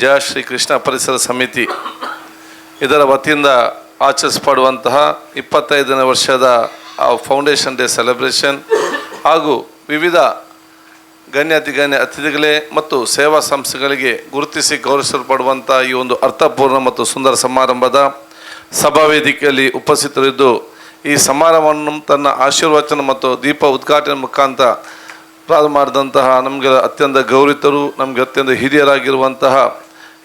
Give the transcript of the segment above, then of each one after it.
ಜಯ ಶ್ರೀ ಕೃಷ್ಣ ಪರಿಸರ ಸಮಿತಿ ಇದರ ವತಿಯಿಂದ ಆಚರಿಸಲ್ಪಡುವಂತಹ ಇಪ್ಪತ್ತೈದನೇ ವರ್ಷದ ಫೌಂಡೇಶನ್ ಡೇ ಸೆಲೆಬ್ರೇಷನ್ ಹಾಗೂ ವಿವಿಧ ಗಣ್ಯಾತಿಗಣ್ಯ ಅತಿಥಿಗಳೇ ಮತ್ತು ಸೇವಾ ಸಂಸ್ಥೆಗಳಿಗೆ ಗುರುತಿಸಿ ಗೌರವಿಸಲ್ಪಡುವಂಥ ಈ ಒಂದು ಅರ್ಥಪೂರ್ಣ ಮತ್ತು ಸುಂದರ ಸಮಾರಂಭದ ಸಭಾ ವೇದಿಕೆಯಲ್ಲಿ ಉಪಸ್ಥಿತರಿದ್ದು ಈ ಸಮಾರಂಭವನ್ನು ತನ್ನ ಆಶೀರ್ವಚನ ಮತ್ತು ದೀಪ ಉದ್ಘಾಟನೆ ಮುಖಾಂತರ ಪ್ರಾರಂಭ ಮಾಡಿದಂತಹ ನಮಗೆ ಅತ್ಯಂತ ಗೌರವಿತರು, ನಮಗೆ ಅತ್ಯಂತ ಹಿರಿಯರಾಗಿರುವಂತಹ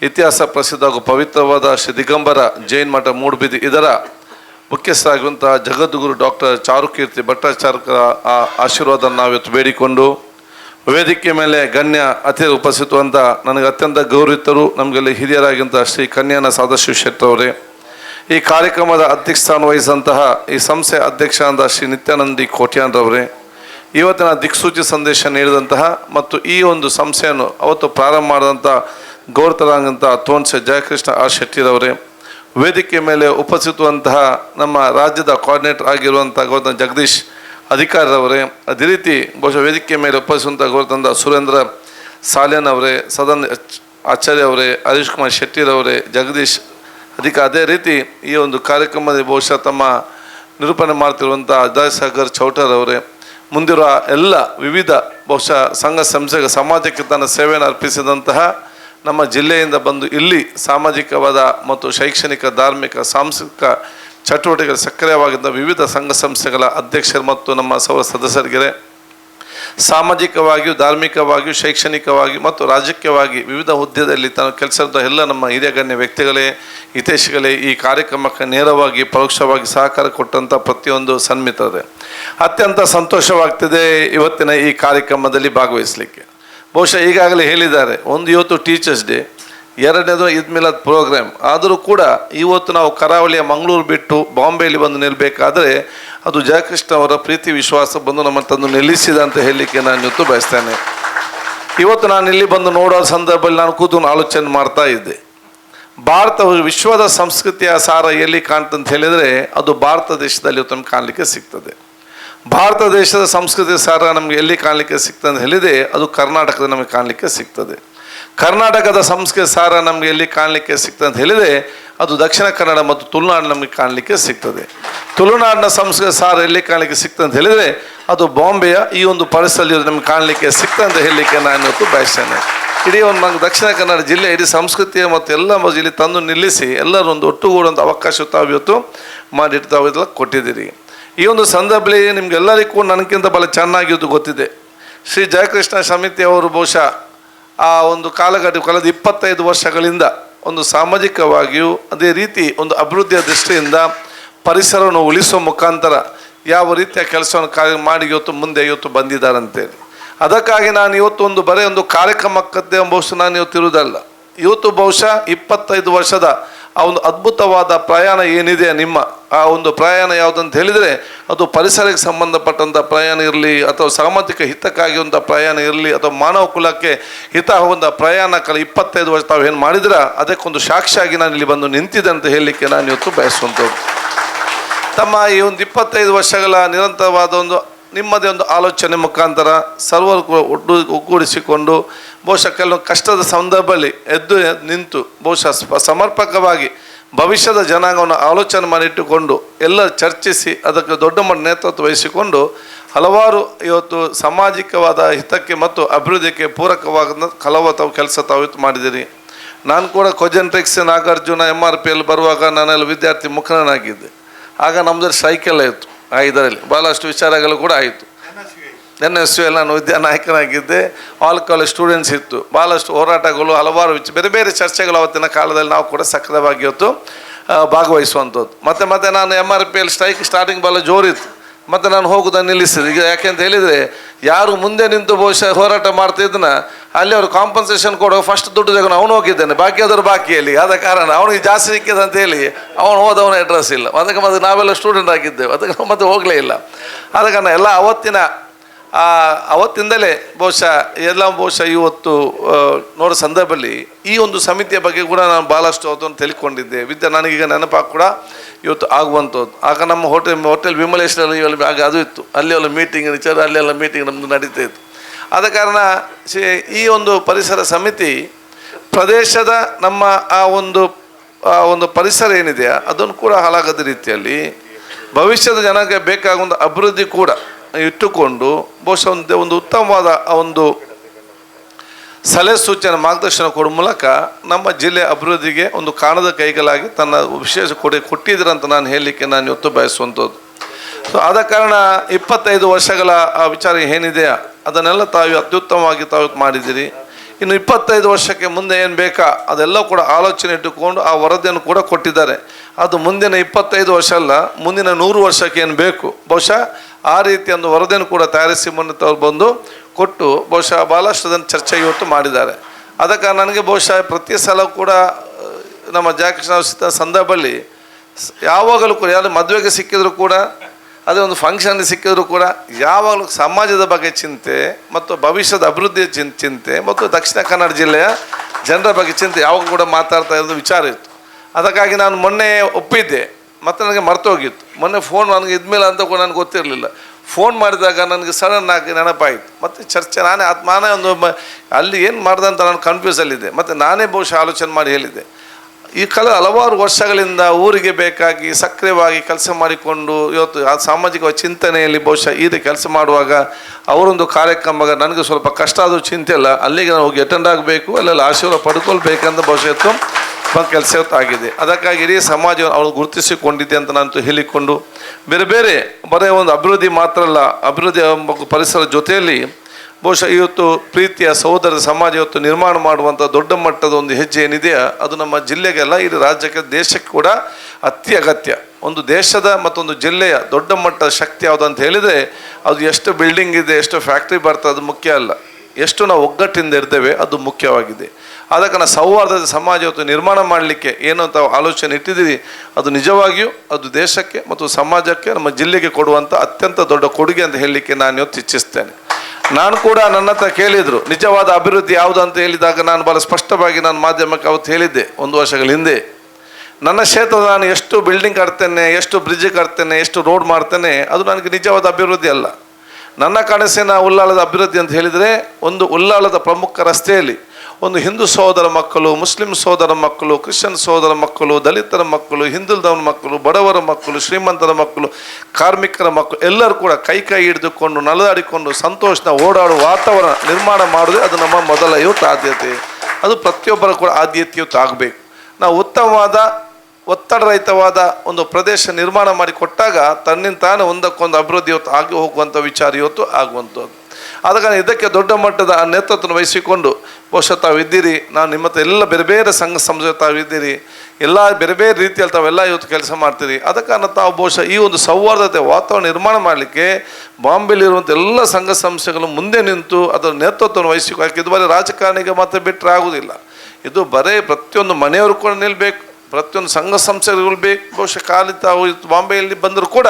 ಇತಿಹಾಸ ಪ್ರಸಿದ್ಧ ಹಾಗೂ ಪವಿತ್ರವಾದ ಶ್ರೀ ದಿಗಂಬರ ಜೈನ್ ಮಠ ಮೂಡುಬಿದಿ ಇದರ ಮುಖ್ಯಸ್ಥರಾಗಿರುವಂತಹ ಜಗದ್ಗುರು ಡಾಕ್ಟರ್ ಚಾರುಕೀರ್ತಿ ಭಟ್ಟಾಚಾರ್ಯರ ಆಶೀರ್ವಾದ ನಾವಿವತ್ತು ಬೇಡಿಕೊಂಡು ವೇದಿಕೆ ಮೇಲೆ ಗಣ್ಯ ಅತಿಥಿ ಉಪಸ್ಥಿತವಂತ ನನಗೆ ಅತ್ಯಂತ ಗೌರವಿತರು, ನಮಗೆಲ್ಲ ಹಿರಿಯರಾಗಿಂತಹ ಶ್ರೀ ಕನ್ಯಾನ ಸದಾಶಿವ ಶೆಟ್ಟಿ ಅವರೇ ಈ ಕಾರ್ಯಕ್ರಮದ ಅಧ್ಯಕ್ಷ ಸ್ಥಾನ ವಹಿಸಿದಂತಹ ಈ ಸಂಸ್ಥೆ ಅಧ್ಯಕ್ಷ ಅಂತ ಶ್ರೀ ನಿತ್ಯಾನಂದಿ ಕೋಟ್ಯಾನ್ರವರೇ. ಇವತ್ತಿನ ದಿಕ್ಸೂಚಿ ಸಂದೇಶ ನೀಡಿದಂತಹ ಮತ್ತು ಈ ಒಂದು ಸಂಸ್ಥೆಯನ್ನು ಅವತ್ತು ಪ್ರಾರಂಭ ಮಾಡಿದಂಥ ಗೌರತರಾಂಗಂತ ತೋನ್ಸೆ ಜಯಕೃಷ್ಣ ಆರ್ ಶೆಟ್ಟಿರವರೇ, ವೇದಿಕೆ ಮೇಲೆ ಉಪಸ್ಥಿತವಂತಹ ನಮ್ಮ ರಾಜ್ಯದ ಕೋಆರ್ಡಿನೇಟರ್ ಆಗಿರುವಂಥ ಗೌತಮ್ ಜಗದೀಶ್ ಅಧಿಕಾರಿರವರೇ, ಅದೇ ರೀತಿ ಬಹುಶಃ ವೇದಿಕೆ ಮೇಲೆ ಉಪಸ್ಥಿತ ಗೌರತಂದ ಸುರೇಂದ್ರ ಸಾಲೇನ್ ಅವರೇ, ಸದನ್ ಆಚಾರ್ಯ ಅವರೇ, ಹರೀಶ್ ಕುಮಾರ್ ಶೆಟ್ಟಿರವರೇ, ಜಗದೀಶ್ ಅದಕ್ಕೆ ಅದೇ ರೀತಿ ಈ ಒಂದು ಕಾರ್ಯಕ್ರಮದಲ್ಲಿ ಬಹುಶಃ ತಮ್ಮ ನಿರೂಪಣೆ ಮಾಡ್ತಿರುವಂಥ ಅಜಯ್ ಸಾಗರ್ ಚೌಟರ್ ಅವರೇ ಮುಂದಿರುವ ಎಲ್ಲ ವಿವಿಧ ಬಹುಶಃ ಸಂಘ ಸಂಸ್ಥೆಗೆ ಸಮಾಜಕ್ಕೆ ತನ್ನ ಸೇವೆಯನ್ನು ಅರ್ಪಿಸಿದಂತಹ ನಮ್ಮ ಜಿಲ್ಲೆಯಿಂದ ಬಂದು ಇಲ್ಲಿ ಸಾಮಾಜಿಕವಾದ ಮತ್ತು ಶೈಕ್ಷಣಿಕ, ಧಾರ್ಮಿಕ, ಸಾಂಸ್ಕೃತಿಕ ಚಟುವಟಿಕೆಗಳು ಸಕ್ರಿಯವಾಗಿದ್ದ ವಿವಿಧ ಸಂಘ ಸಂಸ್ಥೆಗಳ ಅಧ್ಯಕ್ಷರು ಮತ್ತು ನಮ್ಮ ಸೌರ ಸದಸ್ಯರಿಗೆ ಸಾಮಾಜಿಕವಾಗಿಯೂ, ಧಾರ್ಮಿಕವಾಗಿಯೂ ಶೈಕ್ಷಣಿಕವಾಗಿ ಮತ್ತು ರಾಜಕೀಯವಾಗಿ ವಿವಿಧ ಹುದ್ದೆಯಲ್ಲಿ ತನ್ನ ಕೆಲಸದ ಎಲ್ಲ ನಮ್ಮ ಹಿರಿಯ ಗಣ್ಯ ವ್ಯಕ್ತಿಗಳೇ, ಹಿತೈಷಿಗಳೇ ಈ ಕಾರ್ಯಕ್ರಮಕ್ಕೆ ನೇರವಾಗಿ ಪರೋಕ್ಷವಾಗಿ ಸಹಕಾರ ಕೊಟ್ಟಂಥ ಪ್ರತಿಯೊಂದು ಸನ್ಮಿತದೆ ಅತ್ಯಂತ ಸಂತೋಷವಾಗ್ತಿದೆ ಇವತ್ತಿನ ಈ ಕಾರ್ಯಕ್ರಮದಲ್ಲಿ ಭಾಗವಹಿಸಲಿಕ್ಕೆ. ಬಹುಶಃ ಈಗಾಗಲೇ ಹೇಳಿದ್ದಾರೆ, ಒಂದು ಇವತ್ತು ಟೀಚರ್ಸ್ ಡೇ ಎರಡನೇದು ಮಿಲಾದ್ ಪ್ರೋಗ್ರಾಮ್. ಆದರೂ ಕೂಡ ಇವತ್ತು ನಾವು ಕರಾವಳಿಯ ಮಂಗಳೂರು ಬಿಟ್ಟು ಬಾಂಬೆಯಲ್ಲಿ ಬಂದು ನಿಲ್ಲಬೇಕಾದ್ರೆ ಅದು ಜಯಕೃಷ್ಣ ಅವರ ಪ್ರೀತಿ ವಿಶ್ವಾಸ ಬಂದು ನಮ್ಮ ತಂದು ನಿಲ್ಲಿಸಿದ ಅಂತ ಹೇಳಲಿಕ್ಕೆ ನಾನು ಇವತ್ತು ಬಯಸ್ತೇನೆ. ಇವತ್ತು ನಾನು ಇಲ್ಲಿ ಬಂದು ನೋಡೋ ಸಂದರ್ಭದಲ್ಲಿ ನಾನು ಕೂತು ಆಲೋಚನೆ ಮಾಡ್ತಾ ಇದ್ದೆ. ಭಾರತವು ವಿಶ್ವದ ಸಂಸ್ಕೃತಿಯ ಸಾರ ಎಲ್ಲಿ ಕಾಣ್ತಂತ ಹೇಳಿದರೆ ಅದು ಭಾರತ ದೇಶದಲ್ಲಿ ಇವತ್ತು ನಮ್ಗೆ ಕಾಣಲಿಕ್ಕೆ ಸಿಗ್ತದೆ. ಭಾರತ ದೇಶದ ಸಂಸ್ಕೃತಿಯ ಸಾರ ನಮಗೆ ಎಲ್ಲಿ ಕಾಣಲಿಕ್ಕೆ ಸಿಗ್ತದೆ ಹೇಳಿದೆ ಅದು ಕರ್ನಾಟಕದ ನಮಗೆ ಕಾಣಲಿಕ್ಕೆ ಸಿಗ್ತದೆ. ಕರ್ನಾಟಕದ ಸಂಸ್ಕೃತಿ ಸಾರ ನಮಗೆ ಎಲ್ಲಿ ಕಾಣಲಿಕ್ಕೆ ಸಿಗ್ತದೆ ಅಂತ ಹೇಳಿದರೆ ಅದು ದಕ್ಷಿಣ ಕನ್ನಡ ಮತ್ತು ತುಳುನಾಡು ನಮಗೆ ಕಾಣಲಿಕ್ಕೆ ಸಿಗ್ತದೆ. ತುಳುನಾಡಿನ ಸಂಸ್ಕೃತಿ ಸಾರ ಎಲ್ಲಿ ಕಾಣಲಿಕ್ಕೆ ಸಿಗ್ತದೆ ಅಂತ ಹೇಳಿದರೆ ಅದು ಬಾಂಬೆಯ ಈ ಒಂದು ಪರಿಸರದಲ್ಲಿ ನಮಗೆ ಕಾಣಲಿಕ್ಕೆ ಸಿಗ್ತದೆ ಅಂತ ಹೇಳಲಿಕ್ಕೆ ನಾನು ಇವತ್ತು ಬಯಸ್ತೇನೆ. ಇಡೀ ಒಂದು ನಮ್ಗೆ ದಕ್ಷಿಣ ಕನ್ನಡ ಜಿಲ್ಲೆ, ಇಡೀ ಸಂಸ್ಕೃತಿಯ ಮತ್ತು ಎಲ್ಲ ಇಲ್ಲಿ ತಂದು ನಿಲ್ಲಿಸಿ ಎಲ್ಲರೂ ಒಂದು ಒಟ್ಟುಗೂಡುವಂಥ ಅವಕಾಶ ತಾವು ಇವತ್ತು ಮಾಡಿಟ್ಟು ತಾವು ಇದೆಲ್ಲ ಕೊಟ್ಟಿದ್ದೀರಿ. ಈ ಒಂದು ಸಂದರ್ಭದಲ್ಲಿ ನಿಮ್ಗೆಲ್ಲರಿಗೂ ನನಗಿಂತ ಭಾಳ ಚೆನ್ನಾಗಿದ್ದು ಗೊತ್ತಿದೆ. ಶ್ರೀ ಜಯಕೃಷ್ಣ ಸಮಿತಿ ಅವರು ಬಹುಶಃ ಆ ಒಂದು ಕಾಲಘಟ್ಟ, ಕಳೆದ ಇಪ್ಪತ್ತೈದು ವರ್ಷಗಳಿಂದ ಒಂದು ಸಾಮಾಜಿಕವಾಗಿಯೂ ಅದೇ ರೀತಿ ಒಂದು ಅಭಿವೃದ್ಧಿಯ ದೃಷ್ಟಿಯಿಂದ ಪರಿಸರವನ್ನು ಉಳಿಸುವ ಮುಖಾಂತರ ಯಾವ ರೀತಿಯ ಕೆಲಸವನ್ನು ಕಾರ್ಯ ಮಾಡಿ ಇವತ್ತು ಮುಂದೆ ಇವತ್ತು ಬಂದಿದ್ದಾರಂತೇಳಿ ಅದಕ್ಕಾಗಿ ನಾನು ಇವತ್ತು ಒಂದು ಬರೀ ಒಂದು ಕಾರ್ಯಕ್ರಮಕ್ಕದ್ದೇ ಬಹುಶಃ ನಾನು ಇವತ್ತು ಇರುವುದಲ್ಲ. ಇವತ್ತು ಬಹುಶಃ ಇಪ್ಪತ್ತೈದು ವರ್ಷದ ಆ ಒಂದು ಅದ್ಭುತವಾದ ಪ್ರಯಾಣ ಏನಿದೆ ನಿಮ್ಮ, ಆ ಒಂದು ಪ್ರಯಾಣ ಯಾವುದಂತ ಹೇಳಿದರೆ ಅದು ಪರಿಸರಕ್ಕೆ ಸಂಬಂಧಪಟ್ಟಂಥ ಪ್ರಯಾಣ ಇರಲಿ, ಅಥವಾ ಸಾಮಾಜಿಕ ಹಿತಕ್ಕಾಗಿ ಒಂದು ಪ್ರಯಾಣ ಇರಲಿ, ಅಥವಾ ಮಾನವ ಕುಲಕ್ಕೆ ಹಿತ ಆಗುವಂಥ ಪ್ರಯಾಣ ಕಲ ಇಪ್ಪತ್ತೈದು ವರ್ಷ ತಾವು ಏನು ಮಾಡಿದ್ರ, ಅದಕ್ಕೊಂದು ಸಾಕ್ಷಿಯಾಗಿ ನಾನು ಇಲ್ಲಿ ಬಂದು ನಿಂತಿದೆ ಅಂತ ಹೇಳಲಿಕ್ಕೆ ನಾನು ಇವತ್ತು ಬಯಸುವಂಥದ್ದು. ತಮ್ಮ ಈ ಒಂದು ಇಪ್ಪತ್ತೈದು ವರ್ಷಗಳ ನಿರಂತರವಾದ ಒಂದು ನಿಮ್ಮದೇ ಒಂದು ಆಲೋಚನೆ ಮುಖಾಂತರ ಸರ್ವರು ಕೂಡ ಒಟ್ಟು ಒಗ್ಗೂಡಿಸಿಕೊಂಡು ಬಹುಶಃ ಕೆಲವು ಕಷ್ಟದ ಸಂದರ್ಭದಲ್ಲಿ ಎದ್ದು ನಿಂತು ಬಹುಶಃ ಸಮರ್ಪಕವಾಗಿ ಭವಿಷ್ಯದ ಜನಾಂಗವನ್ನು ಆಲೋಚನೆ ಮಾಡಿಟ್ಟುಕೊಂಡು ಎಲ್ಲ ಚರ್ಚಿಸಿ ಅದಕ್ಕೆ ದೊಡ್ಡ ಮಟ್ಟ ನೇತೃತ್ವ ವಹಿಸಿಕೊಂಡು ಹಲವಾರು ಇವತ್ತು ಸಾಮಾಜಿಕವಾದ ಹಿತಕ್ಕೆ ಮತ್ತು ಅಭಿವೃದ್ಧಿಗೆ ಪೂರಕವಾದ ಹಲವು ಕೆಲಸ ತಾವು ಮಾಡಿದ್ದೀರಿ. ನಾನು ಕೂಡ Cogentrix Nagarjuna M R P L ಬರುವಾಗ ನಾನೆಲ್ಲ ವಿದ್ಯಾರ್ಥಿ ಮುಖಂಡನಾಗಿದ್ದೆ. ಆಗ ನಮ್ಮದು ಸೈಕಲ್ ಇತ್ತು. ಇದರಲ್ಲಿ ಭಾಳಷ್ಟು ವಿಚಾರಗಳು ಕೂಡ ಆಯಿತು. ಎನ್ ಎಸ್ ಯು ಎಲ್ಲ ನಾನು ಆಲ್ ಕಾಲೇಜ್ ಸ್ಟೂಡೆಂಟ್ಸ್ ಇತ್ತು. ಭಾಳಷ್ಟು ಹೋರಾಟಗಳು, ಹಲವಾರು ವಿಚ, ಬೇರೆ ಬೇರೆ ಚರ್ಚೆಗಳು ಅವತ್ತಿನ ಕಾಲದಲ್ಲಿ ನಾವು ಕೂಡ ಸಕ್ರಿಯವಾಗಿ ಇವತ್ತು ಭಾಗವಹಿಸುವಂಥದ್ದು. ಮತ್ತು, ಮತ್ತೆ ನಾನು M R P L strike starting ಭಾಳ ಜೋರಿತ್ತು. ಮತ್ತು ನಾನು ಹೋಗುವುದನ್ನು ನಿಲ್ಲಿಸಿದೆ. ಈಗ ಯಾಕೆಂತ ಹೇಳಿದರೆ, ಯಾರು ಮುಂದೆ ನಿಂತು ಬಹುಶಃ ಹೋರಾಟ ಮಾಡ್ತಿದ್ದನ ಅಲ್ಲಿ ಅವರು ಕಾಂಪನ್ಸೇಷನ್ ಕೊಡೋ ಫಸ್ಟ್ ದುಡ್ಡು ತಗೊಂಡು ಅವನು ಹೋಗಿದ್ದಾನೆ. ಬಾಕಿ ಆದರೂ ಬಾಕಿಯಲ್ಲಿ ಆದ ಕಾರಣ ಅವನಿಗೆ ಜಾಸ್ತಿ ಸಿಕ್ಕಿದೆ ಅಂತ ಹೇಳಿ ಅವನು ಹೋದವನ ಅಡ್ರೆಸ್ ಇಲ್ಲ. ಅದಕ್ಕೆ ಮತ್ತೆ ನಾವೆಲ್ಲ ಸ್ಟೂಡೆಂಟ್ ಆಗಿದ್ದೆವು. ಅದಕ್ಕೆ ಮತ್ತೆ ಹೋಗಲೇ ಇಲ್ಲ. ಆದ ಕಾರಣ ಎಲ್ಲ ಅವತ್ತಿನ ಅವತ್ತಿಂದಲೇ ಬಹುಶಃ ಎಲ್ಲ ಬಹುಶಃ ಇವತ್ತು ನೋಡೋ ಸಂದರ್ಭದಲ್ಲಿ ಈ ಒಂದು ಸಮಿತಿಯ ಬಗ್ಗೆ ಕೂಡ ನಾನು ಭಾಳಷ್ಟು ಅದನ್ನು ತಿಳ್ಕೊಂಡಿದ್ದೆ. ವಿದ್ಯೆ, ನನಗೀಗ ನೆನಪಾಗಿ ಕೂಡ ಇವತ್ತು ಆಗುವಂಥದ್ದು. ಆಗ ನಮ್ಮ ಹೋಟೆಲ್ ಹೋಟೆಲ್ ವಿಮಲೇಶ್ವರಲ್ಲಿ ಅಲ್ಲಿ ಆಗ ಅದು ಇತ್ತು. ಅಲ್ಲಿ ಎಲ್ಲ ಮೀಟಿಂಗ್ ವಿಚಾರ ಅಲ್ಲೆಲ್ಲ ಮೀಟಿಂಗ್ ನಮ್ಮದು ನಡೀತಾ ಇತ್ತು. ಆದ ಕಾರಣ ಈ ಒಂದು ಪರಿಸರ ಸಮಿತಿ ಪ್ರದೇಶದ ನಮ್ಮ ಆ ಒಂದು ಆ ಒಂದು ಪರಿಸರ ಏನಿದೆಯಾ ಅದನ್ನು ಕೂಡ ಹಾಳಾಗದ ರೀತಿಯಲ್ಲಿ ಭವಿಷ್ಯದ ಜನಕ್ಕೆ ಬೇಕಾಗುವಂಥ ಅಭಿವೃದ್ಧಿ ಕೂಡ ಇಟ್ಟುಕೊಂಡು ಬಹುಶಃ ಒಂದು ಒಂದು ಉತ್ತಮವಾದ ಒಂದು ಸಲಹೆ ಸೂಚನೆ, ಮಾರ್ಗದರ್ಶನ ಕೊಡುವ ಮೂಲಕ ನಮ್ಮ ಜಿಲ್ಲೆ ಅಭಿವೃದ್ಧಿಗೆ ಒಂದು ಕಾಣದ ಕೈಗಳಾಗಿ ತನ್ನ ವಿಶೇಷ ಕೊಡುಗೆ ಕೊಟ್ಟಿದ್ದೀರಂತ ನಾನು ಹೇಳಲಿಕ್ಕೆ ನಾನು ಇವತ್ತು ಬಯಸುವಂಥದ್ದು. ಸೊ ಆದ ಕಾರಣ ಇಪ್ಪತ್ತೈದು ವರ್ಷಗಳ ಆ ವಿಚಾರ ಏನಿದೆ ಅದನ್ನೆಲ್ಲ ತಾವು ಅತ್ಯುತ್ತಮವಾಗಿ ತಾವು ಮಾಡಿದ್ದೀರಿ. ಇನ್ನು ಇಪ್ಪತ್ತೈದು ವರ್ಷಕ್ಕೆ ಮುಂದೆ ಏನು ಬೇಕಾ? ಅದೆಲ್ಲ ಕೂಡ ಆಲೋಚನೆ ಇಟ್ಟುಕೊಂಡು ಆ ವರದಿಯನ್ನು ಕೂಡ ಕೊಟ್ಟಿದ್ದಾರೆ. ಅದು ಮುಂದಿನ ಇಪ್ಪತ್ತೈದು ವರ್ಷ ಅಲ್ಲ, ಮುಂದಿನ ನೂರು ವರ್ಷಕ್ಕೆ ಏನು ಬೇಕು? ಬಹುಶಃ ಆ ರೀತಿ ಒಂದು ವರದಿಯನ್ನು ಕೂಡ ತಯಾರಿಸಿ ಮುನ್ನಿತವ್ರು ತಾವು ಬಂದು ಕೊಟ್ಟು ಬಹುಶಃ ಭಾಳಷ್ಟು ಅದನ್ನು ಚರ್ಚೆ ಇವತ್ತು ಮಾಡಿದ್ದಾರೆ. ಅದಕ್ಕೆ ನನಗೆ ಬಹುಶಃ ಪ್ರತಿ ಸಲ ಕೂಡ ನಮ್ಮ ನಮ್ಮ ಸಿದ್ಧ ಸಂದರ್ಭದಲ್ಲಿ ಯಾವಾಗಲೂ ಕೂಡ ಯಾವುದೇ ಮದುವೆಗೆ ಸಿಕ್ಕಿದ್ರು ಕೂಡ, ಅದೇ ಒಂದು ಫಂಕ್ಷನ್ ಸಿಕ್ಕಿದ್ರು ಕೂಡ ಯಾವಾಗಲೂ ಸಮಾಜದ ಬಗ್ಗೆ ಚಿಂತೆ ಮತ್ತು ಭವಿಷ್ಯದ ಅಭಿವೃದ್ಧಿಯ ಚಿಂತೆ ಮತ್ತು ದಕ್ಷಿಣ ಕನ್ನಡ ಜಿಲ್ಲೆಯ ಜನರ ಬಗ್ಗೆ ಚಿಂತೆ ಯಾವಾಗ ಕೂಡ ಮಾತಾಡ್ತಾ ಇರೋದು ವಿಚಾರ ಇತ್ತು. ಅದಕ್ಕಾಗಿ ನಾನು ಮೊನ್ನೆ ಒಪ್ಪಿದ್ದೆ, ಮತ್ತು ನನಗೆ ಮರ್ತೋಗಿತ್ತು. ಮೊನ್ನೆ ಫೋನ್ ನನಗೆ ಇದ್ಮೇಲೆ ಅಂತ ಕೂಡ ನನಗೆ ಗೊತ್ತಿರಲಿಲ್ಲ. ಫೋನ್ ಮಾಡಿದಾಗ ನನಗೆ ಸಡನ್ ಆಗಿ ನೆನಪಾಯಿತು. ಮತ್ತು ಚರ್ಚೆ, ನಾನೇ ಅದು ನಾನೇ ಒಂದು ಅಲ್ಲಿ ಏನು ಮಾಡ್ದೆ ಅಂತ ನಾನು ಕನ್ಫ್ಯೂಸಲ್ಲಿದ್ದೆ ಮತ್ತು ನಾನೇ ಬಹುಶಃ ಆಲೋಚನೆ ಮಾಡಿ ಹೇಳಿದ್ದೆ. ಈ ಕಲ ಹಲವಾರು ವರ್ಷಗಳಿಂದ ಊರಿಗೆ ಬೇಕಾಗಿ ಸಕ್ರಿಯವಾಗಿ ಕೆಲಸ ಮಾಡಿಕೊಂಡು, ಇವತ್ತು ಆ ಸಾಮಾಜಿಕ ಚಿಂತನೆಯಲ್ಲಿ ಬಹುಶಃ ಈ ರೀತಿ ಕೆಲಸ ಮಾಡುವಾಗ ಅವರೊಂದು ಕಾರ್ಯಕ್ರಮ ನನಗೆ ಸ್ವಲ್ಪ ಕಷ್ಟ ಆದರೂ ಚಿಂತೆ ಇಲ್ಲ. ಅಲ್ಲಿಗೆ ನಾವು ಹೋಗಿ ಅಟೆಂಡ್ ಆಗಬೇಕು, ಅಲ್ಲೆಲ್ಲ ಆಶೀರ್ವಾದ ಪಡ್ಕೊಳ್ಬೇಕಂತ ಬಹುಶಃ ಇವತ್ತು ಕೆಲಸ ಆಗಿದೆ ಅದಕ್ಕಾಗಿ ಇಡೀ ಸಮಾಜವನ್ನು ಅವಳು ಗುರುತಿಸಿಕೊಂಡಿದ್ದೆ ಅಂತ ನಾನು ಹೇಳಿಕೊಂಡು, ಬೇರೆ ಬೇರೆ ಬರೀ ಒಂದು ಅಭಿವೃದ್ಧಿ ಮಾತ್ರ ಅಲ್ಲ, ಅಭಿವೃದ್ಧಿ ಪರಿಸರ ಜೊತೆಯಲ್ಲಿ ಬಹುಶಃ ಇವತ್ತು ಪ್ರೀತಿಯ ಸಹೋದರ ಸಮಾಜ ಇವತ್ತು ನಿರ್ಮಾಣ ಮಾಡುವಂಥ ದೊಡ್ಡ ಮಟ್ಟದ ಒಂದು ಹೆಜ್ಜೆ ಏನಿದೆಯಾ ಅದು ನಮ್ಮ ಜಿಲ್ಲೆಗೆಲ್ಲ ಇಡೀ ರಾಜ್ಯಕ್ಕೆ, ದೇಶಕ್ಕೆ ಕೂಡ ಅತಿ ಅಗತ್ಯ. ಒಂದು ದೇಶದ ಮತ್ತೊಂದು ಜಿಲ್ಲೆಯ ದೊಡ್ಡ ಮಟ್ಟದ ಶಕ್ತಿ ಯಾವುದು ಅಂತ ಹೇಳಿದರೆ, ಅದು ಎಷ್ಟು ಬಿಲ್ಡಿಂಗ್ ಇದೆ, ಎಷ್ಟು ಫ್ಯಾಕ್ಟ್ರಿ ಬರ್ತದೆ ಅದು ಮುಖ್ಯ ಅಲ್ಲ. ಎಷ್ಟು ನಾವು ಒಗ್ಗಟ್ಟಿಂದ ಇರ್ತೇವೆ, ಅದು ಮುಖ್ಯವಾಗಿದೆ. ಅದಕ್ಕೆ ನಾವು ಸೌಹಾರ್ದದ ಸಮಾಜ ಇವತ್ತು ನಿರ್ಮಾಣ ಮಾಡಲಿಕ್ಕೆ ಏನು ಅಂತ ಆಲೋಚನೆ ಇಟ್ಟಿದ್ದೀರಿ. ಅದು ನಿಜವಾಗಿಯೂ ಅದು ದೇಶಕ್ಕೆ ಮತ್ತು ಸಮಾಜಕ್ಕೆ ನಮ್ಮ ಜಿಲ್ಲೆಗೆ ಕೊಡುವಂಥ ಅತ್ಯಂತ ದೊಡ್ಡ ಕೊಡುಗೆ ಅಂತ ಹೇಳಲಿಕ್ಕೆ ನಾನು ಇವತ್ತು ಇಚ್ಛಿಸ್ತೇನೆ. ನಾನು ಕೂಡ ನನ್ನ ಹತ್ರ ಕೇಳಿದರು, ನಿಜವಾದ ಅಭಿವೃದ್ಧಿ ಯಾವುದು ಅಂತ ಹೇಳಿದಾಗ ನಾನು ಭಾಳ ಸ್ಪಷ್ಟವಾಗಿ ನಾನು ಮಾಧ್ಯಮಕ್ಕೆ ಅವತ್ತು ಹೇಳಿದ್ದೆ ಒಂದು ವರ್ಷಗಳ ಹಿಂದೆ. ನನ್ನ ಕ್ಷೇತ್ರದ ನಾನು ಎಷ್ಟು ಬಿಲ್ಡಿಂಗ್ ಕಟ್ತೇನೆ, ಎಷ್ಟು ಬ್ರಿಡ್ಜ್ ಕಟ್ತೇನೆ, ಎಷ್ಟು ರೋಡ್ ಮಾಡ್ತೇನೆ, ಅದು ನನಗೆ ನಿಜವಾದ ಅಭಿವೃದ್ಧಿ ಅಲ್ಲ. ನನ್ನ ಕನಸಿನ ಉಲ್ಲಾಳದ ಅಭಿವೃದ್ಧಿ ಅಂತ ಹೇಳಿದರೆ ಒಂದು ಉಲ್ಲಾಳದ ಪ್ರಮುಖ ರಸ್ತೆಯಲ್ಲಿ ಒಂದು ಹಿಂದೂ ಸಹೋದರ ಮಕ್ಕಳು, ಮುಸ್ಲಿಂ ಸಹೋದರ ಮಕ್ಕಳು, ಕ್ರಿಶ್ಚಿಯನ್ ಸಹೋದರ ಮಕ್ಕಳು, ದಲಿತರ ಮಕ್ಕಳು ಹಿಂದುಳಿದವರ ಮಕ್ಕಳು, ಬಡವರ ಮಕ್ಕಳು, ಶ್ರೀಮಂತರ ಮಕ್ಕಳು, ಕಾರ್ಮಿಕರ ಮಕ್ಕಳು, ಎಲ್ಲರೂ ಕೂಡ ಕೈ ಕೈ ಹಿಡಿದುಕೊಂಡು, ನಲದಾಡಿಕೊಂಡು ಸಂತೋಷದ ಓಡಾಡುವ ವಾತಾವರಣ ನಿರ್ಮಾಣ ಮಾಡೋದೇ ಅದು ನಮ್ಮ ಮೊದಲ ಆದ್ಯತೆ. ಅದು ಪ್ರತಿಯೊಬ್ಬರ ಕೂಡ ಆದ್ಯತೆಯುತ ಆಗಬೇಕು ನಾವು ಉತ್ತಮವಾದ, ಒತ್ತಡರಹಿತವಾದ ಒಂದು ಪ್ರದೇಶ ನಿರ್ಮಾಣ ಮಾಡಿಕೊಟ್ಟಾಗ ತನ್ನಿಂದ ತಾನೇ ಒಂದಕ್ಕೊಂದು ಅಭಿವೃದ್ಧಿ ಇವತ್ತು ಆಗಿ ಹೋಗುವಂಥ ವಿಚಾರ ಇವತ್ತು ಆಗುವಂಥದ್ದು. ಆದ ಇದಕ್ಕೆ ದೊಡ್ಡ ಮಟ್ಟದ ಆ ನೇತೃತ್ವವನ್ನು ವಹಿಸಿಕೊಂಡು ಬಹುಶಃ ತಾವಿದ್ದೀರಿ ನಾನು ನಿಮ್ಮ ಹತ್ರ ಎಲ್ಲ ಬೇರೆ ಬೇರೆ ಸಂಘ ಸಂಸ್ಥೆ ತಾವಿದ್ದೀರಿ ಎಲ್ಲ ಬೇರೆ ಬೇರೆ ರೀತಿಯಲ್ಲಿ ತಾವೆಲ್ಲ ಇವತ್ತು ಕೆಲಸ ಮಾಡ್ತೀರಿ. ಆದ ಕಾರಣ ತಾವು ಬಹುಶಃ ಈ ಒಂದು ಸೌಹಾರ್ದತೆ ವಾತಾವರಣ ನಿರ್ಮಾಣ ಮಾಡಲಿಕ್ಕೆ ಬಾಂಬೆಲಿರುವಂಥ ಎಲ್ಲ ಸಂಘ ಸಂಸ್ಥೆಗಳು ಮುಂದೆ ನಿಂತು ಅದರ ನೇತೃತ್ವವನ್ನು ವಹಿಸಿಕೊಳ್ಳಕ್ಕೆ ಇದು ಬರೀ ರಾಜಕಾರಣಿಗೆ ಮಾತ್ರ ಬಿಟ್ಟರೆ ಆಗುವುದಿಲ್ಲ. ಇದು ಬರೀ ಪ್ರತಿಯೊಂದು ಮನೆಯವರು ಕೂಡ ನಿಲ್ಲಬೇಕು ಪ್ರತಿಯೊಂದು ಸಂಘ ಸಂಸ್ಥೆಗಳು ಬೇಕು ಬಹುಶಃ ಖಾಲಿ ತಾವು ಬಾಂಬೆಯಲ್ಲಿ ಬಂದರೂ ಕೂಡ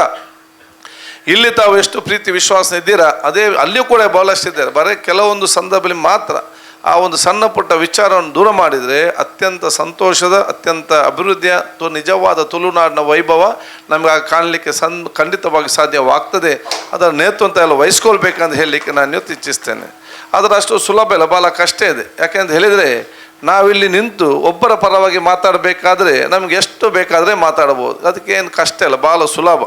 ಇಲ್ಲಿ ತಾವು ಎಷ್ಟು ಪ್ರೀತಿ, ವಿಶ್ವಾಸ ಇದ್ದೀರಾ, ಅದೇ ಅಲ್ಲಿಯೂ ಕೂಡ ಬಹಳಷ್ಟು ಇದ್ದಾರೆ ಬರೀ ಕೆಲವೊಂದು ಸಂದರ್ಭದಲ್ಲಿ ಮಾತ್ರ ಆ ಒಂದು ಸಣ್ಣ ಪುಟ್ಟ ವಿಚಾರವನ್ನು ದೂರ ಮಾಡಿದರೆ ಅತ್ಯಂತ ಸಂತೋಷದ, ಅತ್ಯಂತ ಅಭಿವೃದ್ಧಿಯ ತು ನಿಜವಾದ ತುಳುನಾಡಿನ ವೈಭವ ನಮಗೆ ಕಾಣಲಿಕ್ಕೆ ಸನ್, ಖಂಡಿತವಾಗಿ ಸಾಧ್ಯವಾಗ್ತದೆ. ಅದರ ನೇತೃತ್ವ ಎಲ್ಲ ವಹಿಸ್ಕೊಳ್ಬೇಕಂತ ಹೇಳಲಿಕ್ಕೆ ನಾನು ಇಚ್ಛಿಸ್ತೇನೆ. ಆದರೆ ಅಷ್ಟು ಸುಲಭ ಇಲ್ಲ ಭಾಳ ಕಷ್ಟ ಇದೆ. ಯಾಕೆಂತ ಹೇಳಿದರೆ ನಾವಿಲ್ಲಿ ನಿಂತು ಒಬ್ಬರ ಪರವಾಗಿ ಮಾತಾಡಬೇಕಾದ್ರೆ ನಮಗೆ ಎಷ್ಟು ಬೇಕಾದರೆ ಮಾತಾಡ್ಬೋದು ಅದಕ್ಕೆ ಏನು ಕಷ್ಟ ಇಲ್ಲ ಭಾಳ ಸುಲಭ.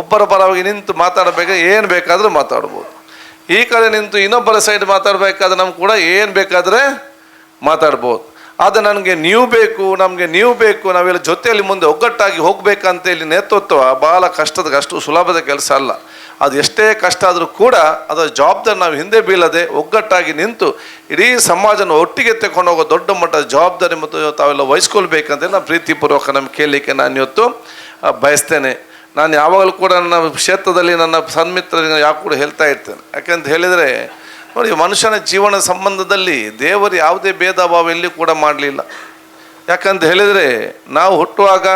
ಒಬ್ಬರ ಪರವಾಗಿ ನಿಂತು ಮಾತಾಡಬೇಕಾದ್ರೆ ಏನು ಬೇಕಾದರೂ ಮಾತಾಡ್ಬೋದು. ಈ ಕಡೆ ನಿಂತು ಇನ್ನೊಬ್ಬರ ಸೈಡ್ ಮಾತಾಡಬೇಕಾದ್ರೆ ನಮ್ಗೆ ಕೂಡ ಏನು ಬೇಕಾದರೆ ಮಾತಾಡ್ಬೋದು. ಆದರೆ ನನಗೆ ನೀವು ಬೇಕು, ನಮಗೆ ನೀವು ಬೇಕು, ನಾವೆಲ್ಲ ಜೊತೆಯಲ್ಲಿ ಮುಂದೆ ಒಗ್ಗಟ್ಟಾಗಿ ಹೋಗಬೇಕಂತ ಇಲ್ಲಿ ನೇತೃತ್ವ ಭಾಳ ಕಷ್ಟದ, ಅಷ್ಟು ಸುಲಭದ ಕೆಲಸ ಅಲ್ಲ. ಅದು ಎಷ್ಟೇ ಕಷ್ಟ ಆದರೂ ಕೂಡ ಅದರ ಜವಾಬ್ದಾರಿ ನಾವು ಹಿಂದೆ ಬೀಳದೆ ಒಗ್ಗಟ್ಟಾಗಿ ನಿಂತು ಇಡೀ ಸಮಾಜನ ಒಟ್ಟಿಗೆ ತಗೊಂಡು ಹೋಗೋ ದೊಡ್ಡ ಮಟ್ಟದ ಜವಾಬ್ದಾರಿ ಮತ್ತು ತಾವೆಲ್ಲ ವಹಿಸ್ಕೊಳ್ಬೇಕಂತ ನಾನು ಪ್ರೀತಿಪೂರ್ವಕ ನಮ್ಗೆ ಕೇಳಲಿಕ್ಕೆ ನಾನು ಇವತ್ತು ಬಯಸ್ತೇನೆ. ನಾನು ಯಾವಾಗಲೂ ಕೂಡ ನನ್ನ ಕ್ಷೇತ್ರದಲ್ಲಿ ನನ್ನ ಸನ್ಮಿತ್ರರಿಗೆ ಯಾವ ಕೂಡ ಹೇಳ್ತಾ ಇರ್ತೇನೆ. ಯಾಕೆಂತ ಹೇಳಿದರೆ, ನೋಡಿ, ಮನುಷ್ಯನ ಜೀವನ ಸಂಬಂಧದಲ್ಲಿ ದೇವರು ಯಾವುದೇ ಭೇದ ಭಾವ ಎಲ್ಲಿ ಕೂಡ ಮಾಡಲಿಲ್ಲ. ಯಾಕಂತ ಹೇಳಿದರೆ, ನಾವು ಹುಟ್ಟುವಾಗ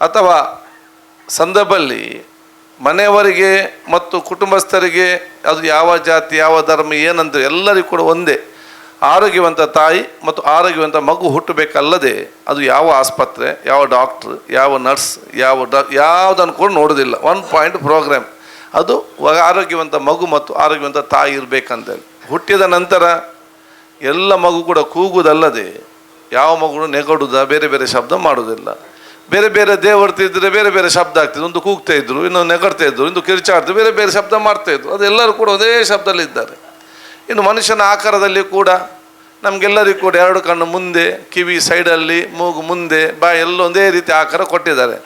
ಅಥವಾ ಸಂದರ್ಭದಲ್ಲಿ ಮನೆಯವರಿಗೆ ಮತ್ತು ಕುಟುಂಬಸ್ಥರಿಗೆ ಅದು ಯಾವ ಜಾತಿ, ಯಾವ ಧರ್ಮ ಏನಂತ ಎಲ್ಲರಿಗೂ ಕೂಡ ಒಂದೇ. ಆರೋಗ್ಯವಂತ ತಾಯಿ ಮತ್ತು ಆರೋಗ್ಯವಂತ ಮಗು ಹುಟ್ಟಬೇಕಲ್ಲದೆ ಅದು ಯಾವ ಆಸ್ಪತ್ರೆ, ಯಾವ ಡಾಕ್ಟ್ರ್, ಯಾವ ನರ್ಸ್, ಯಾವ ಡ, ಯಾವುದನ್ನು ಕೂಡ ನೋಡೋದಿಲ್ಲ. ಒನ್ ಪಾಯಿಂಟ್ ಪ್ರೋಗ್ರಾಮ್ ಅದು ಆರೋಗ್ಯವಂತ ಮಗು ಮತ್ತು ಆರೋಗ್ಯವಂತ ತಾಯಿ ಇರಬೇಕಂತೇಳಿ. ಹುಟ್ಟಿದ ನಂತರ ಎಲ್ಲ ಮಗು ಕೂಡ ಕೂಗುವುದಲ್ಲದೆ ಯಾವ ಮಗು ನೆಗಡುದ, ಬೇರೆ ಬೇರೆ ಶಬ್ದ ಮಾಡುವುದಿಲ್ಲ ಬೇರೆ ಬೇರೆ ದೇವರ್ತಿದ್ರೆ ಬೇರೆ ಬೇರೆ ಶಬ್ದ ಆಗ್ತಿದ್ರು ಒಂದು ಕೂಗ್ತಾ ಇದ್ರು, ಇನ್ನೊಂದು ನೆಗಡ್ತಾ ಇದ್ರು ಇಂದು ಕಿರ್ಚಾಡ್ತಿದ್ರು ಬೇರೆ ಬೇರೆ ಶಬ್ದ ಮಾಡ್ತಾ ಇದ್ರು. ಅದೆಲ್ಲರೂ ಕೂಡ ಒಂದೇ ಶಬ್ದದಲ್ಲಿ ಇದ್ದಾರೆ ಇನ್ನು ಮನುಷ್ಯನ ಆಕಾರದಲ್ಲಿ ಕೂಡ ನಮಗೆಲ್ಲರಿಗೂ ಕೂಡ ಎರಡು ಕಣ್ಣು ಮುಂದೆ, ಕಿವಿ ಸೈಡಲ್ಲಿ, ಮೂಗು ಮುಂದೆ, ಬಾಯಿ ಎಲ್ಲ ಒಂದೇ ರೀತಿ ಆಕಾರ ಕೊಟ್ಟಿದ್ದಾರೆ.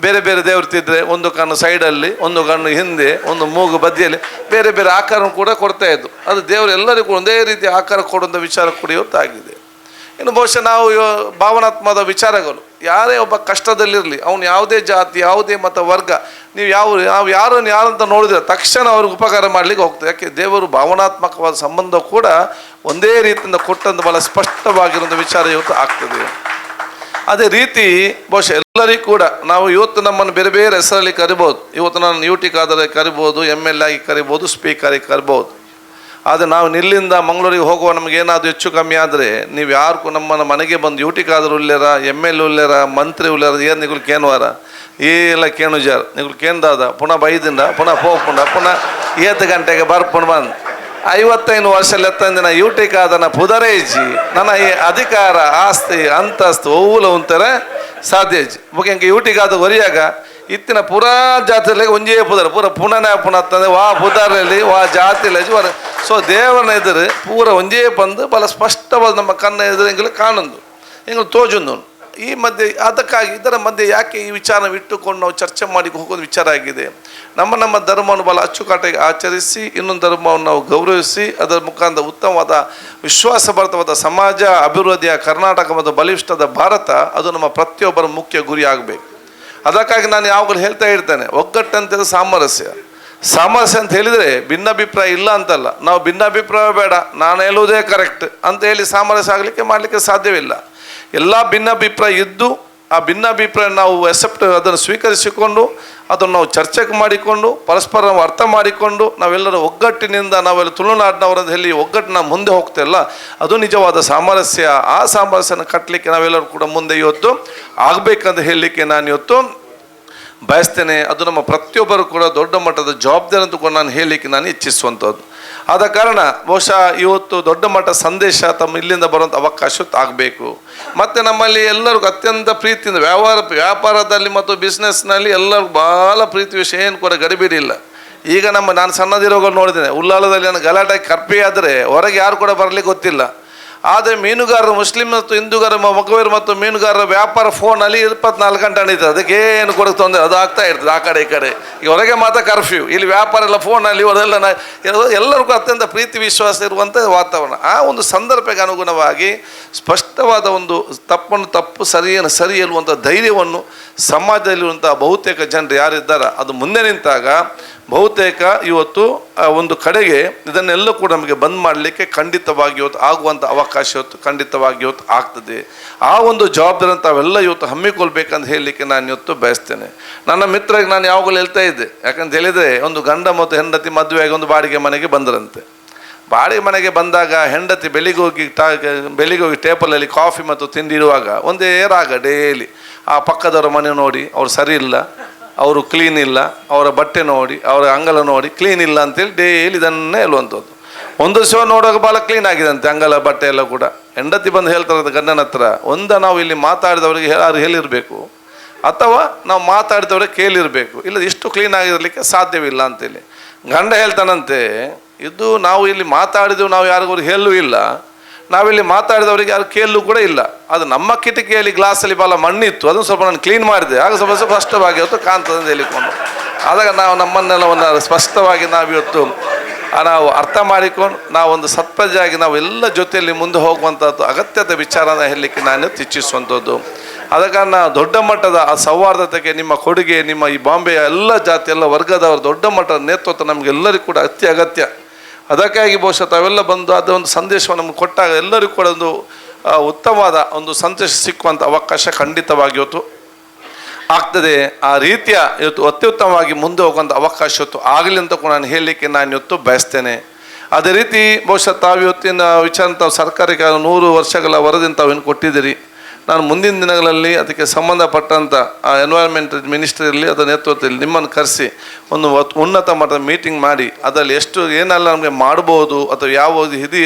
ಬೇರೆ ಬೇರೆ ದೇವರ್ತಿದ್ರೆ ಒಂದು ಕಣ್ಣು ಸೈಡಲ್ಲಿ, ಒಂದು ಕಣ್ಣು ಹಿಂದೆ, ಒಂದು ಮೂಗು ಬದಿಯಲ್ಲಿ ಬೇರೆ ಬೇರೆ ಆಕಾರ ಕೂಡ ಕೊಡ್ತಾ ಇದ್ದು. ಅದು ದೇವರು ಎಲ್ಲರಿಗೂ ಒಂದೇ ರೀತಿ ಆಕಾರ ಕೊಡುವಂಥ ವಿಚಾರ ಕೂಡ ಇನ್ನು ಬಹುಶಃ ನಾವು ಭಾವನಾತ್ಮದ ವಿಚಾರಗಳು, ಯಾರೇ ಒಬ್ಬ ಕಷ್ಟದಲ್ಲಿರಲಿ, ಅವನು ಯಾವುದೇ ಜಾತಿ, ಯಾವುದೇ ಮತ ವರ್ಗ ನೀವು ಯಾವ ನಾವು ಯಾರನ್ನು ಯಾರಂತ ನೋಡಿದ್ರೆ ತಕ್ಷಣ ಅವ್ರಿಗೆ ಉಪಕಾರ ಮಾಡಲಿಕ್ಕೆ ಹೋಗ್ತದೆ. ಯಾಕೆ? ದೇವರು ಭಾವನಾತ್ಮಕವಾದ ಸಂಬಂಧ ಕೂಡ ಒಂದೇ ರೀತಿಯಿಂದ ಕೊಟ್ಟಂತ ಭಾಳ ಸ್ಪಷ್ಟವಾಗಿರುವಂಥ ವಿಚಾರ ಇವತ್ತು ಆಗ್ತದೆ. ಅದೇ ರೀತಿ ಬಹುಶಃ ಎಲ್ಲರಿಗೂ ಕೂಡ ನಾವು ಇವತ್ತು ನಮ್ಮನ್ನು ಬೇರೆ ಬೇರೆ ಹೆಸರಲ್ಲಿ ಕರಿಬೋದು. ಇವತ್ತು ನಾನು ಯು ಆದರೆ ಕರಿಬೋದು ಎಂ ಎಲ್ ಆಗಿ ಕರಿಬೋದು ಸ್ಪೀಕರಿಗೆ ಕರಿಬೋದು. ಆದರೆ ನಾವು ನಿಲ್ಲಿಂದ ಮಂಗಳೂರಿಗೆ ಹೋಗುವ ನಮಗೆ ಏನಾದರೂ ಹೆಚ್ಚು ಕಮ್ಮಿ ಆದರೆ ನೀವು ಯಾರಿಗೂ ನಮ್ಮನ್ನು ಮನೆಗೆ ಬಂದು ಯು ಟಿ ಖಾದರ್ ಉಳ್ಳೇರ ಎಂ ಎಲ್ ಉಳ್ಳೇರ, ಮಂತ್ರಿ ಉಳ್ಳೇರ, ಏನು ನಿಗುಲು ಕೇನುವಾರ ಏಲ್ಲ ಕೇಣುಜಾರ್ ನೀವು ಕೇಂದಾದ ಪುನಃ ಬೈದಿಂದ, ಪುನಃ ಪೋಪುಂಡ ಪುನಃ ಏತ್ ಗಂಟೆಗೆ ಬರ್ಪುಂಡು ಬಂದು. ಐವತ್ತೈದು ವರ್ಷ ಲೆತ್ತಂದಿನ ಯೂಟಿಕಾದನ ಪುದರೇಜಿ, ನನ್ನ ಈ ಅಧಿಕಾರ, ಆಸ್ತಿ, ಅಂತಸ್ತು ಒವ್ವುಲ ಉಂತರ ಸಾಧ್ಯಜಿ ಮುಖ್ಯ ಯು ಟಿ ಖಾದ ಒರಿಯಾಗ ಇತ್ತಿನ ಪುರಾ ಜಾತಿಯಲ್ಲಿ ಒಂಜೇ ಪುದರ್. ಪೂರ ಪುನಃ ಪುನಃ ವಾ ಪುದರಲ್ಲಿ, ವಾ ಜಾತಿಯಲ್ಲಿ ವರ ಸೊ ದೇವರನ್ನ ಎದುರು ಪೂರ ಒಂಜೇ ಬಂದು ಬಲ ಸ್ಪಷ್ಟವಾದ ನಮ್ಮ ಕಣ್ಣ ಎದುರು ಹಿಂಗೆ ಕಾಣಂದು. ಹಿಂಗೆ ತೋಜುಂದು ಈ ಮಧ್ಯೆ, ಅದಕ್ಕಾಗಿ ಇದರ ಮಧ್ಯೆ ಯಾಕೆ ಈ ವಿಚಾರ ಇಟ್ಟುಕೊಂಡು ನಾವು ಚರ್ಚೆ ಮಾಡಿ ಹೋಗೋದು ವಿಚಾರ ಆಗಿದೆ. ನಮ್ಮ ನಮ್ಮ ಧರ್ಮವನ್ನು ಬಹಳ ಅಚ್ಚುಕಟ್ಟಾಗಿ ಆಚರಿಸಿ, ಇನ್ನೊಂದು ಧರ್ಮವನ್ನು ನಾವು ಗೌರವಿಸಿ, ಅದರ ಮುಖಾಂತರ ಉತ್ತಮವಾದ ವಿಶ್ವಾಸಭರಿತವಾದ ಸಮಾಜ, ಅಭಿವೃದ್ಧಿಯ ಕರ್ನಾಟಕ ಮತ್ತು ಬಲಿಷ್ಠದ ಭಾರತ, ಅದು ನಮ್ಮ ಪ್ರತಿಯೊಬ್ಬರ ಮುಖ್ಯ ಗುರಿ ಆಗಬೇಕು. ಅದಕ್ಕಾಗಿ ನಾನು ಯಾವಾಗಲೂ ಹೇಳ್ತಾ ಇರ್ತೇನೆ, ಒಗ್ಗಟ್ಟಂತೆ ಸಾಮರಸ್ಯ. ಸಾಮರಸ್ಯ ಅಂತ ಹೇಳಿದರೆ ಭಿನ್ನಾಭಿಪ್ರಾಯ ಇಲ್ಲ ಅಂತಲ್ಲ. ನಾವು ಭಿನ್ನಾಭಿಪ್ರಾಯ ಬೇಡ, ನಾನು ಹೇಳುವುದೇ ಕರೆಕ್ಟ್ ಅಂತ ಹೇಳಿ ಸಾಮರಸ್ಯ ಆಗಲಿಕ್ಕೆ, ಮಾಡಲಿಕ್ಕೆ ಸಾಧ್ಯವಿಲ್ಲ. ಎಲ್ಲ ಭಿನ್ನಾಭಿಪ್ರಾಯ ಇದ್ದು ಆ ಭಿನ್ನಾಭಿಪ್ರಾಯ ನಾವು ಎಕ್ಸೆಪ್ಟ್ ಅದನ್ನು ಸ್ವೀಕರಿಸಿಕೊಂಡು, ಅದನ್ನು ನಾವು ಚರ್ಚೆಗೆ ಮಾಡಿಕೊಂಡು, ಪರಸ್ಪರ ನಾವು ಅರ್ಥ ಮಾಡಿಕೊಂಡು, ನಾವೆಲ್ಲರೂ ಒಗ್ಗಟ್ಟಿನಿಂದ ನಾವೆಲ್ಲ ತುಳುನಾಡಿನವರಂತ ಹೇಳಿ ಒಗ್ಗಟ್ಟಿನ ಮುಂದೆ ಹೋಗ್ತಿಲ್ಲ ಅದು ನಿಜವಾದ ಸಾಮರಸ್ಯ. ಆ ಸಾಮರಸ್ಯನ ಕಟ್ಟಲಿಕ್ಕೆ ನಾವೆಲ್ಲರೂ ಕೂಡ ಮುಂದೆ ಇವತ್ತು ಆಗಬೇಕಂತ ಹೇಳಲಿಕ್ಕೆ ನಾನು ಇವತ್ತು ಬಯಸ್ತೇನೆ. ಅದು ನಮ್ಮ ಪ್ರತಿಯೊಬ್ಬರು ಕೂಡ ದೊಡ್ಡ ಮಟ್ಟದ ಜವಾಬ್ದಾರಿ ಅಂತ ಕೂಡ ನಾನು ಹೇಳಲಿಕ್ಕೆ ನಾನು ಇಚ್ಛಿಸುವಂಥದ್ದು. ಆದ ಕಾರಣ ಬಹುಶಃ ಇವತ್ತು ದೊಡ್ಡ ಮಟ್ಟ ಸಂದೇಶ ತಮ್ಮ ಇಲ್ಲಿಂದ ಬರುವಂಥ ಅವಕಾಶ ಆಗಬೇಕು. ಮತ್ತು ನಮ್ಮಲ್ಲಿ ಎಲ್ಲರಿಗೂ ಅತ್ಯಂತ ಪ್ರೀತಿಯಿಂದ ವ್ಯವಹಾರ, ವ್ಯಾಪಾರದಲ್ಲಿ ಮತ್ತು ಬಿಸ್ನೆಸ್ನಲ್ಲಿ ಎಲ್ಲರಿಗೂ ಭಾಳ ಪ್ರೀತಿ ವಿಷಯ, ಏನು ಕೂಡ ಗಡಿಬಿಡಿಲ್ಲ ಈಗ ನಮ್ಮ, ನಾನು ಸಣ್ಣದಿರೋಗಳು ನೋಡಿದ್ದೇನೆ ಉಲ್ಲಾಲದಲ್ಲಿ ನಾನು ಗಲಾಟೆ ಕರ್ಪಿ ಆದರೆ ಹೊರಗೆ ಯಾರು ಕೂಡ ಬರಲಿಕ್ಕೆ ಗೊತ್ತಿಲ್ಲ. ಆದರೆ ಮೀನುಗಾರರು, ಮುಸ್ಲಿಂ ಮತ್ತು ಹಿಂದೂಗಾರ ಮಗವೇರು ಮತ್ತು ಮೀನುಗಾರರ ವ್ಯಾಪಾರ ಫೋನಲ್ಲಿ ಇಪ್ಪತ್ನಾಲ್ಕು ಗಂಟೆ ನಡೀತದೆ ಅದಕ್ಕೆ ಏನು ತೊಂದರೆ? ಅದು ಆಗ್ತಾ ಇರ್ತದೆ ಆ ಕಡೆ, ಈ ಕಡೆ. ಈಗ ಹೊರಗೆ ಮಾತ್ರ ಕರ್ಫ್ಯೂ ಇಲ್ಲಿ ವ್ಯಾಪಾರ ಎಲ್ಲ ಫೋನಲ್ಲಿ ಅದೆಲ್ಲ ಎಲ್ಲರಿಗೂ ಅತ್ಯಂತ ಪ್ರೀತಿ, ವಿಶ್ವಾಸ ಇರುವಂಥ ವಾತಾವರಣ. ಆ ಒಂದು ಸಂದರ್ಭಕ್ಕೆ ಅನುಗುಣವಾಗಿ ಸ್ಪಷ್ಟವಾದ ಒಂದು ತಪ್ಪನ್ನು ತಪ್ಪು ಸರಿಯನ್ನು ಸರಿ ಇರುವಂಥ ಧೈರ್ಯವನ್ನು ಸಮಾಜದಲ್ಲಿರುವಂಥ ಬಹುತೇಕ ಜನರು ಯಾರಿದ್ದಾರೆ, ಅದು ಮುಂದೆ ನಿಂತಾಗ ಬಹುತೇಕ ಇವತ್ತು ಒಂದು ಕಡೆಗೆ ಇದನ್ನೆಲ್ಲ ಕೂಡ ನಮಗೆ ಬಂದ್ ಮಾಡಲಿಕ್ಕೆ ಖಂಡಿತವಾಗಿ ಇವತ್ತು ಆಗುವಂಥ ಅವಕಾಶ ಇವತ್ತು ಖಂಡಿತವಾಗಿ ಇವತ್ತು ಆಗ್ತದೆ. ಆ ಒಂದು ಜವಾಬ್ದಾರಿ ತಾವೆಲ್ಲ ಇವತ್ತು ಹಮ್ಮಿಕೊಳ್ಬೇಕಂತ ಹೇಳಲಿಕ್ಕೆ ನಾನು ಇವತ್ತು ಬಯಸ್ತೇನೆ. ನನ್ನ ಮಿತ್ರಗೆ ನಾನು ಯಾವಾಗಲೂ ಹೇಳ್ತಾ ಇದ್ದೆ. ಯಾಕಂತ ಹೇಳಿದರೆ ಒಂದು ಗಂಡ ಮತ್ತು ಹೆಂಡತಿ ಮದುವೆಯಾಗಿ ಒಂದು ಬಾಡಿಗೆ ಮನೆಗೆ ಬಂದರಂತೆ. ಬಾಡಿಗೆ ಮನೆಗೆ ಬಂದಾಗ ಹೆಂಡತಿ ಬೆಳಿಗ್ಗೆ ಹೋಗಿ ಟಾ, ಬೆಳಿಗ್ಗೆ ಹೋಗಿ ಟೇಬಲಲ್ಲಿ ಕಾಫಿ ಮತ್ತು ತಿಂಡಿ ಇರುವಾಗ ಒಂದೇ ರಾಗ ಡೈಲಿ. ಆ ಪಕ್ಕದವರ ಮನೆ ನೋಡಿ, ಅವ್ರು ಸರಿ ಇಲ್ಲ, ಅವರು ಕ್ಲೀನ್ ಇಲ್ಲ, ಅವರ ಬಟ್ಟೆ ನೋಡಿ, ಅವರ ಅಂಗಲ ನೋಡಿ, ಕ್ಲೀನ್ ಇಲ್ಲ ಅಂತೇಳಿ ಡೈಲಿ ಇದನ್ನೇ ಹೇಳುವಂಥದ್ದು. ಒಂದು ಶೋ ನೋಡುವಾಗ ಭಾಳ ಕ್ಲೀನ್ ಆಗಿದೆ ಅಂತೆ ಅಂಗಲ, ಬಟ್ಟೆ ಎಲ್ಲ ಕೂಡ. ಹೆಂಡತಿ ಬಂದು ಹೇಳ್ತಾರೆ ಗಂಡನ ಹತ್ರ, ಒಂದ ನಾವು ಇಲ್ಲಿ ಮಾತಾಡಿದವರಿಗೆ ಯಾರು ಹೇಳಿರಬೇಕು. ಅಥವಾ ನಾವು ಮಾತಾಡಿದವರಿಗೆ ಕೇಳಿರಬೇಕು. ಇಲ್ಲ ಇಷ್ಟು ಕ್ಲೀನ್ ಆಗಿರಲಿಕ್ಕೆ ಸಾಧ್ಯವಿಲ್ಲ ಅಂತೇಳಿ. ಗಂಡ ಹೇಳ್ತಾನಂತೆ, ಇದು ನಾವು ಇಲ್ಲಿ ಮಾತಾಡಿದೆವು ನಾವು ಯಾರಿಗೂ ಹೇಳೂ ಇಲ್ಲ. ನಾವಿಲ್ಲಿ ಮಾತಾಡಿದವರಿಗೆ ಯಾರು ಕೇಳಲು ಕೂಡ ಇಲ್ಲ. ಅದು ನಮ್ಮ ಕಿಟಕಿಯಲ್ಲಿ ಗ್ಲಾಸಲ್ಲಿ ಭಾಳ ಮಣ್ಣಿತ್ತು, ಅದನ್ನು ಸ್ವಲ್ಪ ನಾನು ಕ್ಲೀನ್ ಮಾಡಿದೆ. ಆಗ ಸ್ವಲ್ಪ ಸ್ವಲ್ಪ ಸ್ಪಷ್ಟವಾಗಿ ಇವತ್ತು ಕಾಣ್ತದೆ ಅಂತ ಹೇಳಿಕೊಂಡು. ಆದಾಗ ನಾವು ನಮ್ಮನ್ನೆಲ್ಲ ಒಂದು ಸ್ಪಷ್ಟವಾಗಿ ನಾವಿವತ್ತು ನಾವು ಅರ್ಥ ಮಾಡಿಕೊಂಡು ನಾವೊಂದು ಸತ್ಪ್ರಜೆಯಾಗಿ ನಾವು ಎಲ್ಲ ಜೊತೆಯಲ್ಲಿ ಮುಂದೆ ಹೋಗುವಂಥದ್ದು ಅಗತ್ಯದ ವಿಚಾರನ ಹೇಳಲಿಕ್ಕೆ ನಾನು ಇಚ್ಛಿಸುವಂಥದ್ದು. ಅದಕ್ಕಾಗಿ ನಾವು ದೊಡ್ಡ ಮಟ್ಟದ ಆ ಸೌಹಾರ್ದತೆಗೆ, ನಿಮ್ಮ ಕೊಡುಗೆ, ನಿಮ್ಮ ಈ ಬಾಂಬೆಯ ಎಲ್ಲ ಜಾತಿ, ಎಲ್ಲ ವರ್ಗದವರು ದೊಡ್ಡ ಮಟ್ಟದ ನೇತೃತ್ವ ನಮಗೆಲ್ಲರಿಗೂ ಕೂಡ ಅತಿ ಅಗತ್ಯ. ಅದಕ್ಕಾಗಿ ಬಹುಶಃ ತಾವೆಲ್ಲ ಬಂದು ಅದು ಒಂದು ಸಂದೇಶವನ್ನು ನಮಗೆ ಕೊಟ್ಟಾಗ ಎಲ್ಲರಿಗೂ ಕೂಡ ಒಂದು ಉತ್ತಮವಾದ ಒಂದು ಸಂದೇಶ ಸಿಕ್ಕುವಂಥ ಅವಕಾಶ ಖಂಡಿತವಾಗಿ ಇವತ್ತು ಆಗ್ತದೆ. ಆ ರೀತಿಯ ಇವತ್ತು ಅತ್ಯುತ್ತಮವಾಗಿ ಮುಂದೆ ಹೋಗುವಂಥ ಅವಕಾಶ ಇವತ್ತು ಆಗಲಿ ಅಂತ ಕೂಡ ನಾನು ಹೇಳಲಿಕ್ಕೆ ನಾನು ಇವತ್ತು ಬಯಸ್ತೇನೆ. ಅದೇ ರೀತಿ ಬಹುಶಃ ತಾವು ಇವತ್ತಿನ ವಿಚಾರ ತಾವು ಸರ್ಕಾರಕ್ಕೆ ನೂರು ವರ್ಷಗಳ ವರದಿನ ತಾವು ಏನು ಕೊಟ್ಟಿದ್ದೀರಿ. ನಾನು ಮುಂದಿನ ದಿನಗಳಲ್ಲಿ ಅದಕ್ಕೆ ಸಂಬಂಧಪಟ್ಟಂಥ ಆ ಎನ್ವೈರ್ಮೆಂಟ್ ಮಿನಿಸ್ಟರ್ ಇರಲಿ ಅದರ ನೇತೃತ್ವದಲ್ಲಿ ನಿಮ್ಮನ್ನು ಕರೆಸಿ ಒಂದು ಉನ್ನತ ಮಟ್ಟದ ಮೀಟಿಂಗ್ ಮಾಡಿ. ಅದರಲ್ಲಿ ಎಷ್ಟು ಏನೆಲ್ಲ ನಮಗೆ ಮಾಡ್ಬೋದು ಅಥವಾ ಯಾವ ಇದು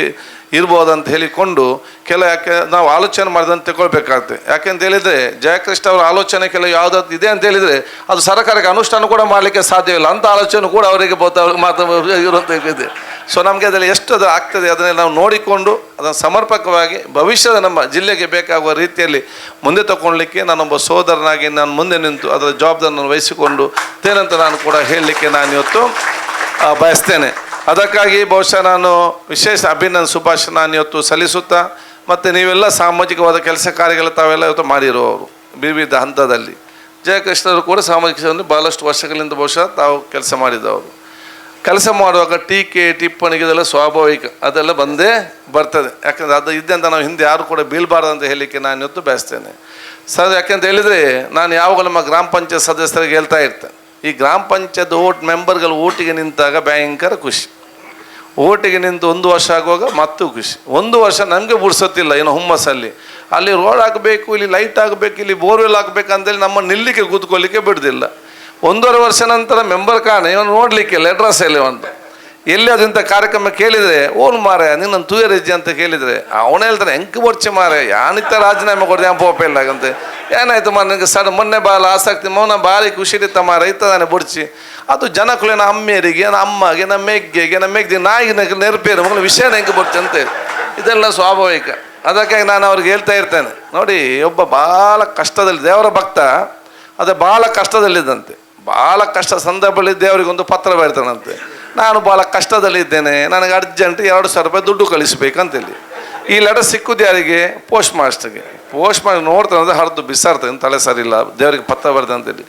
ಇರ್ಬೋದು ಅಂತ ಹೇಳಿಕೊಂಡು ಕೆಲ ಯಾಕೆ ನಾವು ಆಲೋಚನೆ ಮಾಡಿದಂತ ತಗೊಳ್ಬೇಕಾಗ್ತದೆ ಯಾಕೆಂತ ಹೇಳಿದರೆ ಜಯಕೃಷ್ಣ ಅವರ ಆಲೋಚನೆ ಕೆಲವು ಯಾವುದಾದ್ರು ಇದೆ ಅಂತ ಹೇಳಿದರೆ ಅದು ಸರ್ಕಾರಕ್ಕೆ ಅನುಷ್ಠಾನ ಕೂಡ ಮಾಡಲಿಕ್ಕೆ ಸಾಧ್ಯವಿಲ್ಲ ಅಂತ ಆಲೋಚನೆ ಕೂಡ ಅವರಿಗೆ ಮಾತು ಇರುವಂಥ ಇದೆ ಸೊ ನಮಗೆ ಅದರಲ್ಲಿ ಎಷ್ಟು ಅದು ಆಗ್ತದೆ ಅದನ್ನು ನಾವು ನೋಡಿಕೊಂಡು ಅದನ್ನು ಸಮರ್ಪಕವಾಗಿ ಭವಿಷ್ಯದ ನಮ್ಮ ಜಿಲ್ಲೆಗೆ ಬೇಕಾಗುವ ರೀತಿಯಲ್ಲಿ ಮುಂದೆ ತಗೊಳ್ಳಿಕ್ಕೆ ನಾನೊಬ್ಬ ಸೋದರನಾಗಿ ನಾನು ಮುಂದೆ ನಿಂತು ಅದರ ಜವಾಬ್ದಾರಿಯನ್ನು ವಹಿಸಿಕೊಂಡು ತೇನಂತ ನಾನು ಕೂಡ ಹೇಳಲಿಕ್ಕೆ ನಾನು ಇವತ್ತು ಬಯಸ್ತೇನೆ. ಅದಕ್ಕಾಗಿ ಬಹುಶಃ ನಾನು ವಿಶೇಷ ಅಭಿನಂದ ಸುಭಾಷಣ ಇವತ್ತು ಸಲ್ಲಿಸುತ್ತಾ, ಮತ್ತು ನೀವೆಲ್ಲ ಸಾಮಾಜಿಕವಾದ ಕೆಲಸ ಕಾರ್ಯಗಳು ತಾವೆಲ್ಲ ಇವತ್ತು ಮಾಡಿರುವವರು ವಿವಿಧ ಹಂತದಲ್ಲಿ. ಜಯಕೃಷ್ಣರು ಕೂಡ ಸಾಮಾಜಿಕ ಭಾಳಷ್ಟು ವರ್ಷಗಳಿಂದ ಬಹುಶಃ ತಾವು ಕೆಲಸ ಮಾಡಿದವರು. ಕೆಲಸ ಮಾಡುವಾಗ ಟೀಕೆ ಟಿಪ್ಪಣಿಗೆ ಇದೆಲ್ಲ ಸ್ವಾಭಾವಿಕ, ಅದೆಲ್ಲ ಬಂದೇ ಬರ್ತದೆ. ಯಾಕಂದರೆ ಅದು ಇದ್ದಂತ ನಾವು ಹಿಂದೆ ಯಾರು ಕೂಡ ಬೀಳಬಾರ್ದು ಅಂತ ಹೇಳಲಿಕ್ಕೆ ನಾನು ಇವತ್ತು ಬಯಸ್ತೇನೆ. ಸರ್, ಯಾಕೆಂತ ಹೇಳಿದರೆ ನಾನು ಯಾವಾಗಲೂ ನಮ್ಮ ಗ್ರಾಮ ಪಂಚಾಯತ್ ಸದಸ್ಯರಿಗೆ ಹೇಳ್ತಾ ಇರ್ತೇನೆ. ಈ ಗ್ರಾಮ ಪಂಚಾಯತ್ ಓಟ್ ಮೆಂಬರ್ಗಳು ಓಟಿಗೆ ನಿಂತಾಗ ಭಯಂಕರ ಖುಷಿ. ಓಟಿಗೆ ನಿಂತು ಒಂದು ವರ್ಷ ಆಗುವಾಗ ಮತ್ತೂ ಖುಷಿ. ಒಂದು ವರ್ಷ ನಮಗೆ ಬಿಡ್ಸೋತಿಲ್ಲ ಏನು ಹುಮ್ಮಸ್ಸಲ್ಲಿ. ಅಲ್ಲಿ ರೋಡ್ ಆಗಬೇಕು ಇಲ್ಲಿ ಲೈಟ್ ಆಗಬೇಕು ಇಲ್ಲಿ ಬೋರ್ವೆಲ್ ಆಗಬೇಕು ಅಂತೇಳಿ ನಮ್ಮ ನಿಲ್ಲಿಕ್ಕೆ ಕೂತ್ಕೊಳ್ಳಿಕ್ಕೆ ಬಿಡೋದಿಲ್ಲ. ಒಂದೂವರೆ ವರ್ಷ ನಂತರ ಮೆಂಬರ್ ಕಾಣೆ, ಇವನು ನೋಡಲಿಕ್ಕೆ ಲೆಟ್ರಸ್ ಎಲ್ಲಿ ಅಂತ ಎಲ್ಲಿ ಅದಂತ ಕಾರ್ಯಕ್ರಮ ಕೇಳಿದರೆ, ಓನ್ ಮಾರೆ ನಿನ್ನ ತೂಯರಜ್ಜಿ ಅಂತ ಕೇಳಿದರೆ. ಅವನು ಹೇಳ್ತಾನೆ ಹೆಂಗೆ ಬರ್ಚೆ ಮಾರೆ ಯಾನಿತ್ತ ರಾಜೀನಾಮೆ ಕೊಡ್ದೆ ಅಂಪ ಪೋಪ ಇಲ್ಲ ಅಂತೆ ಏನಾಯ್ತು ಮಾರ ನನಗೆ ಸಡ ಮೊನ್ನೆ ಬಾಲ ಆಸಕ್ತಿ ಮೌನ ಭಾರಿ ಖುಷಿ ಇತ್ತ ಮಾರ ಇತ್ತದಾನೆ ಬುಡ್ಚಿ ಅದು ಅಮ್ಮೇರಿಗೆ ನಮ್ಮ ಅಮ್ಮಗೆ ನಮ್ಮ ಮೆಗ್ಗೆಗೆ ನಮ್ಮ ಮೆಗ್ದಿ ನಾಯಿಗೆ ನೆರಪೇರು ಮಗನ ವಿಷಯ ಹೆಂಗೆ ಬರ್ತೆ ಅಂತ. ಇದೆಲ್ಲ ಸ್ವಾಭಾವಿಕ. ಅದಕ್ಕಾಗಿ ನಾನು ಅವ್ರಿಗೆ ಹೇಳ್ತಾ ಇರ್ತೇನೆ. ನೋಡಿ, ಒಬ್ಬ ಭಾಳ ಕಷ್ಟದಲ್ಲಿ, ದೇವರ ಭಕ್ತ, ಅದೇ ಭಾಳ ಕಷ್ಟದಲ್ಲಿದ್ದಂತೆ. ಭಾಳ ಕಷ್ಟ ಸಂದರ್ಭದಲ್ಲಿ ದೇವರಿಗೆ ಒಂದು ಪತ್ರ ಬರೀತಾನಂತೆ. ನಾನು ಭಾಳ ಕಷ್ಟದಲ್ಲಿದ್ದೇನೆ, ನನಗೆ ಅರ್ಜೆಂಟ್ ಎರಡು ಸಾವಿರ ರೂಪಾಯಿ ದುಡ್ಡು ಕಳಿಸ್ಬೇಕಂತೇಳಿ. ಈ ಲೆಟರ್ ಸಿಕ್ಕುದು ಯಾರಿಗೆ? ಪೋಸ್ಟ್ ಮಾಸ್ಟರ್ಗೆ ಪೋಸ್ಟ್ ಮಾಸ್ಟರ್ ನೋಡ್ತಾನೆ ಅಂದರೆ ಹರಿದು ಬಿಸಾಡ್ತಾನೆ ತಲೆ ಸರಿಯಿಲ್ಲ ದೇವರಿಗೆ ಪತ್ರ ಬರ್ದೆ ಅಂತೇಳಿ.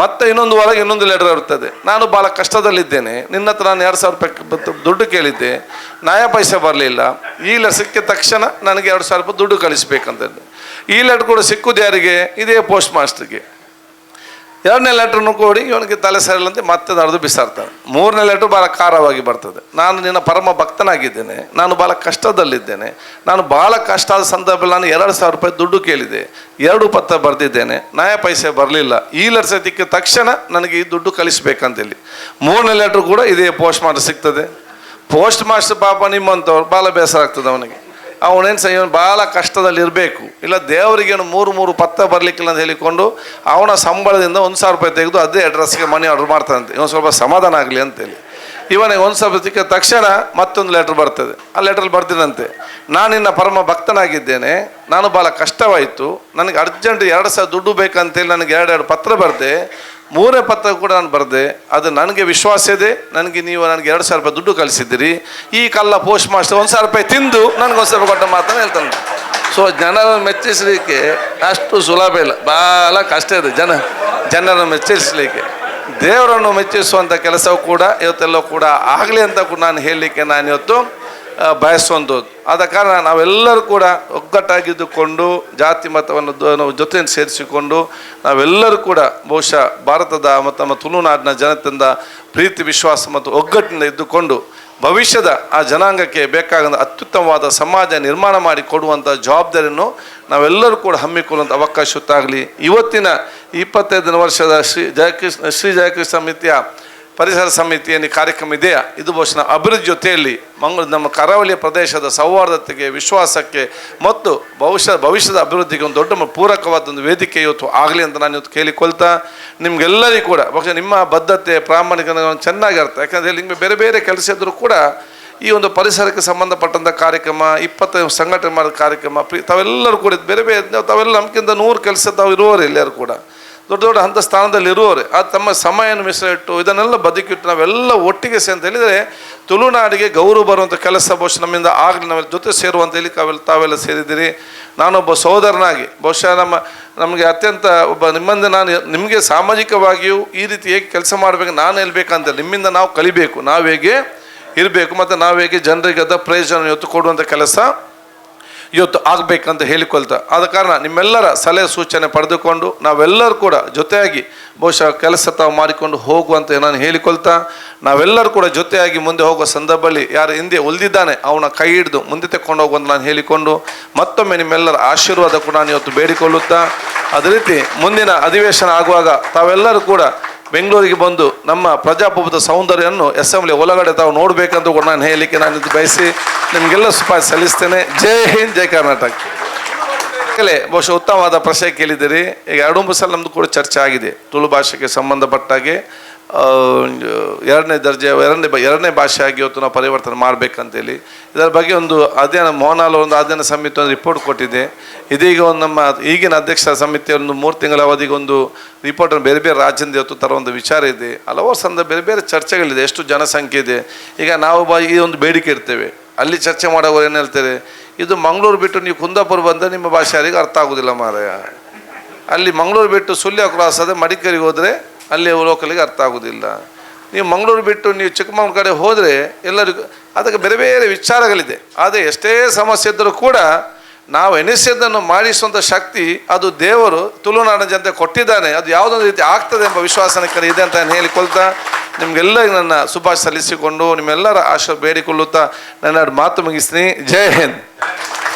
ಮತ್ತೆ ಇನ್ನೊಂದು ಹೊರಗೆ ಇನ್ನೊಂದು ಲೆಟರ್ ಬರ್ತದೆ. ನಾನು ಭಾಳ ಕಷ್ಟದಲ್ಲಿದ್ದೇನೆ, ನಿನ್ನ ಹತ್ರ ನಾನು ಎರಡು ಸಾವಿರ ರೂಪಾಯಿ ದುಡ್ಡು ಕೇಳಿದ್ದೆ ನಾಯ ಪೈಸೆ ಬರಲಿಲ್ಲ. ಈ ಲೆಟರ್ ಸಿಕ್ಕಿದ ತಕ್ಷಣ ನನಗೆ ಎರಡು ಸಾವಿರ ರೂಪಾಯಿ ದುಡ್ಡು ಕಳಿಸ್ಬೇಕಂತೇಳಿ. ಈ ಲೆಟರ್ ಕೂಡ ಸಿಕ್ಕುದು ಯಾರಿಗೆ? ಇದೇ ಪೋಸ್ಟ್ ಮಾಸ್ಟರ್ಗೆ ಎರಡನೇ ಲೆಟ್ರನ್ನು ಕೂಡಿ, ಇವನಿಗೆ ತಲೆ ಸರಿಲ್ಲಂತೆ ಮತ್ತೆ ನಡೆದು ಬಿಸಾಡ್ತಾನೆ ಮೂರನೇ ಲೆಟ್ರ್ ಭಾಳ ಖಾರವಾಗಿ ಬರ್ತದೆ. ನಾನು ನಿನ್ನ ಪರಮ ಭಕ್ತನಾಗಿದ್ದೇನೆ, ನಾನು ಭಾಳ ಕಷ್ಟದಲ್ಲಿದ್ದೇನೆ, ನಾನು ಭಾಳ ಕಷ್ಟ ಆದ ಸಂದರ್ಭದಲ್ಲಿ ನಾನು ಎರಡು ಸಾವಿರ ರೂಪಾಯಿ ದುಡ್ಡು ಕೇಳಿದೆ, ಎರಡು ಪತ್ರ ಬರೆದಿದ್ದೇನೆ, ನಾಯ ಪೈಸೆ ಬರಲಿಲ್ಲ. ಈ ಲೆಟ್ರ್ ಸಿಕ್ಕಿದ ತಕ್ಷಣ ನನಗೆ ಈ ದುಡ್ಡು ಕಳಿಸ್ಬೇಕಂತೇಳಿ. ಮೂರನೇ ಲೆಟ್ರ್ ಕೂಡ ಇದೇ ಪೋಸ್ಟ್ ಮಾಸ್ಟರ್ ಸಿಗ್ತದೆ. ಪೋಸ್ಟ್ ಮಾಸ್ಟರ್ ಪಾಪ ನಿಮ್ಮಂಥವ್ರು ಭಾಳ ಬೇಸರ ಆಗ್ತದೆ ಅವನಿಗೆ. ಅವನೇನು ಸಹ ಇವನು ಭಾಳ ಕಷ್ಟದಲ್ಲಿ ಇರಬೇಕು ಇಲ್ಲ ದೇವರಿಗೇನು ಮೂರು ಮೂರು ಪತ್ತ ಬರಲಿಕ್ಕಿಲ್ಲ ಅಂತ ಹೇಳಿಕೊಂಡು ಅವನ ಸಂಬಳದಿಂದ ಒಂದು ಸಾವಿರ ರೂಪಾಯಿ ತೆಗೆದು ಅದೇ ಅಡ್ರೆಸ್ಗೆ ಮನಿ ಆರ್ಡ್ರ್ ಮಾಡ್ತಾನಂತೆ. ಇವನು ಸ್ವಲ್ಪ ಸಮಾಧಾನ ಆಗಲಿ ಅಂತೇಳಿ ಇವನಿಗೆ ಒಂದು ಸಾವಿರ ಸಿಕ್ಕ ತಕ್ಷಣ ಮತ್ತೊಂದು ಲೆಟ್ರ್ ಬರ್ತದೆ. ಆ ಲೆಟ್ರಲ್ಲಿ ಬರ್ತೀನಂತೆ ನಾನು ನಿನ್ನ ಪರಮ ಭಕ್ತನಾಗಿದ್ದೇನೆ. ನಾನು ಭಾಳ ಕಷ್ಟವಾಯಿತು. ನನಗೆ ಅರ್ಜೆಂಟ್ ಎರಡು ಸಾವಿರ ದುಡ್ಡು ಬೇಕಂತೇಳಿ ನನಗೆ ಎರಡೆರಡು ಪತ್ರ ಬರೆದೆ. ಮೂರೇ ಪತ್ರ ಕೂಡ ನಾನು ಬರೆದೆ, ಅದು ನನಗೆ ವಿಶ್ವಾಸ ಇದೆ, ನನಗೆ ನೀವು ನನಗೆ ಎರಡು ಸಾವಿರ ರೂಪಾಯಿ ದುಡ್ಡು ಕಳಿಸಿದ್ದೀರಿ, ಈ ಕಲ್ಲ ಪೋಸ್ಟ್ ಮಾಸ್ಟರ್ ಒಂದು ಸಾವಿರ ರೂಪಾಯಿ ತಿಂದು ನನಗೆ ಒಂದು ಸಾವಿರ ಕೊಟ್ಟ ಮಾತನ್ನು ಹೇಳ್ತಾನೆ ಸೊ ಜನರನ್ನು ಮೆಚ್ಚಿಸಲಿಕ್ಕೆ ಅಷ್ಟು ಸುಲಭ ಇಲ್ಲ ಭಾಳ ಕಷ್ಟ ಇದೆ ಜನ, ಜನರನ್ನು ಮೆಚ್ಚಿಸಲಿಕ್ಕೆ. ದೇವರನ್ನು ಮೆಚ್ಚಿಸುವಂಥ ಕೆಲಸವು ಕೂಡ ಇವತ್ತೆಲ್ಲ ಕೂಡ ಆಗಲಿ ಅಂತ ಕೂಡ ನಾನು ಹೇಳಲಿಕ್ಕೆ ನಾನು ಇವತ್ತು ಬಯಸುವಂಥದ್ದು. ಆದ ಕಾರಣ ನಾವೆಲ್ಲರೂ ಕೂಡ ಒಗ್ಗಟ್ಟಾಗಿದ್ದುಕೊಂಡು, ಜಾತಿ ಮತವನ್ನು ದ- ನಾವು ಜೊತೆ ಸೇರಿಸಿಕೊಂಡು, ನಾವೆಲ್ಲರೂ ಕೂಡ ಬಹುಶಃ ಭಾರತದ ಮತ್ತು ನಮ್ಮ ತುಳುನಾಡಿನ ಜನತೆಯಿಂದ ಪ್ರೀತಿ, ವಿಶ್ವಾಸ ಮತ್ತು ಒಗ್ಗಟ್ಟಿನಿಂದ ಇದ್ದುಕೊಂಡು, ಭವಿಷ್ಯದ ಆ ಜನಾಂಗಕ್ಕೆ ಬೇಕಾದ ಅತ್ಯುತ್ತಮವಾದ ಸಮಾಜ ನಿರ್ಮಾಣ ಮಾಡಿ ಕೊಡುವಂಥ ಜವಾಬ್ದಾರಿಯನ್ನು ನಾವೆಲ್ಲರೂ ಕೂಡ ಹಮ್ಮಿಕೊಳ್ಳುವಂಥ ಅವಕಾಶ ಇವತ್ತಿನ ಇಪ್ಪತ್ತೈದನೇ ವರ್ಷದ ಶ್ರೀ ಜಯಕೃಷ್ಣ ಶ್ರೀ ಜಯಕೃಷ್ಣ ಸಮಿತಿಯ ಪರಿಸರ ಸಮಿತಿಯಲ್ಲಿ ಕಾರ್ಯಕ್ರಮ ಇದೆಯಾ? ಇದು ಬಹುಶಃ ಅಭಿವೃದ್ಧಿ ಜೊತೆಯಲ್ಲಿ ಮಂಗಳೂರು, ನಮ್ಮ ಕರಾವಳಿಯ ಪ್ರದೇಶದ ಸೌಹಾರ್ದತೆಗೆ, ವಿಶ್ವಾಸಕ್ಕೆ ಮತ್ತು ಭವಿಷ್ಯ ಭವಿಷ್ಯದ ಅಭಿವೃದ್ಧಿಗೆ ಒಂದು ದೊಡ್ಡ ಪೂರಕವಾದ ಒಂದು ವೇದಿಕೆ ಇವತ್ತು ಆಗಲಿ ಅಂತ ನಾನು ಇವತ್ತು ಕೇಳಿಕೊಳ್ತಾ, ನಿಮ್ಗೆಲ್ಲರಿಗೂ ಕೂಡ, ಬಹುಶಃ ನಿಮ್ಮ ಬದ್ಧತೆ ಪ್ರಾಮಾಣಿಕ ಚೆನ್ನಾಗಿ ಅರ್ಥ. ಯಾಕಂದರೆ ನಿಮಗೆ ಬೇರೆ ಬೇರೆ ಕೆಲಸ ಇದ್ದರೂ ಕೂಡ ಈ ಒಂದು ಪರಿಸರಕ್ಕೆ ಸಂಬಂಧಪಟ್ಟಂಥ ಕಾರ್ಯಕ್ರಮ ಇಪ್ಪತ್ತೈದು ಸಂಘಟನೆ ಮಾಡಿದ ಕಾರ್ಯಕ್ರಮ ತಾವೆಲ್ಲರೂ ಕೂಡ ಬೇರೆ ಬೇರೆ, ತಾವೆಲ್ಲ ನಮ್ಗಿಂತ ನೂರು ಕೆಲಸ ತಾವು ಇರುವವರು ಎಲ್ಲರೂ ಕೂಡ. ದೊಡ್ಡ ದೊಡ್ಡ ಹಂತ ಸ್ಥಾನದಲ್ಲಿ ಇರುವವರೇ ಆ ತಮ್ಮ ಸಮಯವನ್ನು ಮೀಸಲಿಟ್ಟು ಇದನ್ನೆಲ್ಲ ಬದುಕಿಟ್ಟು ನಾವೆಲ್ಲ ಒಟ್ಟಿಗೆ ಸೇ ಅಂತ ಹೇಳಿದರೆ ತುಳುನಾಡಿಗೆ ಗೌರವ ಬರುವಂಥ ಕೆಲಸ ಬಹುಶಃ ನಮ್ಮಿಂದ ಆಗಲಿ ನಾವೆಲ್ಲ ಜೊತೆ ಸೇರುವಂತ ಹೇಳಿ ತಾವೆಲ್ಲ ತಾವೆಲ್ಲ ಸೇರಿದ್ದೀರಿ. ನಾನೊಬ್ಬ ಸಹೋದರನಾಗಿ, ಬಹುಶಃ ನಮ್ಮ, ನಮಗೆ ಅತ್ಯಂತ ಒಬ್ಬ ನಿಮ್ಮಿಂದ ನಾನು ನಿಮಗೆ ಸಾಮಾಜಿಕವಾಗಿಯೂ ಈ ರೀತಿ ಹೇಗೆ ಕೆಲಸ ಮಾಡಬೇಕು, ನಾನು ಹೇಳ್ಬೇಕಂತ ನಿಮ್ಮಿಂದ ನಾವು ಕಲಿಬೇಕು. ನಾವು ಹೇಗೆ ಇರಬೇಕು, ಮತ್ತು ನಾವು ಹೇಗೆ ಜನರಿಗೆ ಅದ ಪ್ರಯೋಜನ ಎತ್ತು ಕೊಡುವಂಥ ಕೆಲಸ ಇವತ್ತು ಆಗಬೇಕಂತ ಹೇಳಿಕೊಳ್ತಾ. ಆದ ಕಾರಣ ನಿಮ್ಮೆಲ್ಲರ ಸಲಹೆ ಸೂಚನೆ ಪಡೆದುಕೊಂಡು ನಾವೆಲ್ಲರೂ ಕೂಡ ಜೊತೆಯಾಗಿ ಬಹುಶಃ ಕೆಲಸ ತಾವು ಮಾಡಿಕೊಂಡು ಹೋಗುವಂತ ನಾನು ಹೇಳಿಕೊಳ್ತಾ, ನಾವೆಲ್ಲರೂ ಕೂಡ ಜೊತೆಯಾಗಿ ಮುಂದೆ ಹೋಗುವ ಸಂದರ್ಭದಲ್ಲಿ ಯಾರು ಹಿಂದೆ ಉಳಿದಿದ್ದಾನೆ ಅವನ ಕೈ ಹಿಡಿದು ಮುಂದೆ ತೆಕ್ಕೊಂಡು ಹೋಗುವಂತ ನಾನು ಹೇಳಿಕೊಂಡು, ಮತ್ತೊಮ್ಮೆ ನಿಮ್ಮೆಲ್ಲರ ಆಶೀರ್ವಾದ ಕೂಡ ನಾನು ಇವತ್ತು ಬೇಡಿಕೊಳ್ಳುತ್ತಾ, ಅದೇ ರೀತಿ ಮುಂದಿನ ಅಧಿವೇಶನ ಆಗುವಾಗ ತಾವೆಲ್ಲರೂ ಕೂಡ ಬೆಂಗಳೂರಿಗೆ ಬಂದು ನಮ್ಮ ಪ್ರಜಾಪ್ರಭುತ್ವ ಸೌಂದರ್ಯವನ್ನು ಅಸೆಂಬ್ಲಿ ಒಳಗಡೆ ತಾವು ನೋಡಬೇಕಂತ ಕೂಡ ನಾನು ಹೇಳಲಿಕ್ಕೆ ನಾನು ಬಯಸಿ ನಿಮಗೆಲ್ಲ ಸುಪಾರಿ ಸಲ್ಲಿಸ್ತೇನೆ. ಜೈ ಹಿಂದ್, ಜೈ ಕರ್ನಾಟಕ. ಬಹುಶಃ ಉತ್ತಮವಾದ ಪ್ರಶ್ನೆ ಕೇಳಿದ್ದೀರಿ. ಈಗ ಎರಡು ಮೂರು ಸಲ ನಮ್ಮದು ಕೂಡ ಚರ್ಚೆ ಆಗಿದೆ. ತುಳು ಭಾಷೆಗೆ ಸಂಬಂಧಪಟ್ಟಾಗೆ ಎರಡನೇ ದರ್ಜೆ, ಎರಡನೇ ಎರಡನೇ ಭಾಷೆ ಇವತ್ತು ನಾವು ಪರಿವರ್ತನೆ ಮಾಡಬೇಕಂತೇಳಿ. ಇದರ ಬಗ್ಗೆ ಒಂದು ಅಧ್ಯಯನ ಮೋಹನಾಲ್ ಒಂದು ಅಧ್ಯಯನ ಸಮಿತಿ ಒಂದು ರಿಪೋರ್ಟ್ ಕೊಟ್ಟಿದೆ. ಇದೀಗ ಒಂದು ನಮ್ಮ ಈಗಿನ ಅಧ್ಯಕ್ಷ ಸಮಿತಿಯ ಒಂದು ಮೂರು ತಿಂಗಳ ಅವಧಿಗೆ ಒಂದು ರಿಪೋರ್ಟನ್ನು ಬೇರೆ ಬೇರೆ ರಾಜ್ಯದಿಂದ ಇವತ್ತು ತರೋ ಒಂದು ವಿಚಾರ ಇದೆ. ಹಲವಾರು ಸಂದರ್ಭ ಬೇರೆ ಬೇರೆ ಚರ್ಚೆಗಳಿದೆ, ಎಷ್ಟು ಜನಸಂಖ್ಯೆ ಇದೆ. ಈಗ ನಾವು ಬ, ಈ ಒಂದು ಬೇಡಿಕೆ ಇರ್ತೇವೆ. ಅಲ್ಲಿ ಚರ್ಚೆ ಮಾಡೋರು ಏನು ಹೇಳ್ತಾರೆ? ಇದು ಮಂಗಳೂರು ಬಿಟ್ಟು ನೀವು ಕುಂದಾಪುರ ಬಂದರೆ ನಿಮ್ಮ ಭಾಷೆ ಯಾರಿಗೂ ಅರ್ಥ ಆಗೋದಿಲ್ಲ ಮಾರಾಯ. ಅಲ್ಲಿ ಮಂಗಳೂರು ಬಿಟ್ಟು ಸುಳ್ಯ ಕ್ರಾಸ್ ಆದ ಮಡಿಕೇರಿಗೆ ಹೋದರೆ ಅಲ್ಲಿ ಲೋಕಲಿಗೆ ಅರ್ಥ ಆಗೋದಿಲ್ಲ ನೀವು ಮಂಗಳೂರು ಬಿಟ್ಟು ನೀವು ಚಿಕ್ಕಮಗಳೂರು ಕಡೆ ಹೋದರೆ ಎಲ್ಲರಿಗೂ ಅದಕ್ಕೆ ಬೇರೆ ಬೇರೆ ವಿಚಾರಗಳಿದೆ. ಆದರೆ ಎಷ್ಟೇ ಸಮಸ್ಯೆ ಇದ್ದರೂ ಕೂಡ ನಾವು ಎನಿಸಿದ್ದನ್ನು ಮಾಡಿಸುವಂಥ ಶಕ್ತಿ ಅದು ದೇವರು ತುಳುನಾಡಿನ ಜನತೆ ಕೊಟ್ಟಿದ್ದಾನೆ. ಅದು ಯಾವುದೊಂದು ರೀತಿ ಆಗ್ತದೆ ಎಂಬ ವಿಶ್ವಾಸ ಇದೆ ಅಂತ ನಾನು ಹೇಳಿಕೊಳ್ತಾ ನಿಮಗೆಲ್ಲ ನನ್ನ ಶುಭಾಶಯ ಸಲ್ಲಿಸಿಕೊಂಡು ನಿಮ್ಮೆಲ್ಲರ ಆಶ ಬೇಡಿಕೊಳ್ಳುತ್ತಾ ನನ್ನ ಮಾತು ಮುಗಿಸ್ತೀನಿ. ಜೈ ಹಿಂದ್.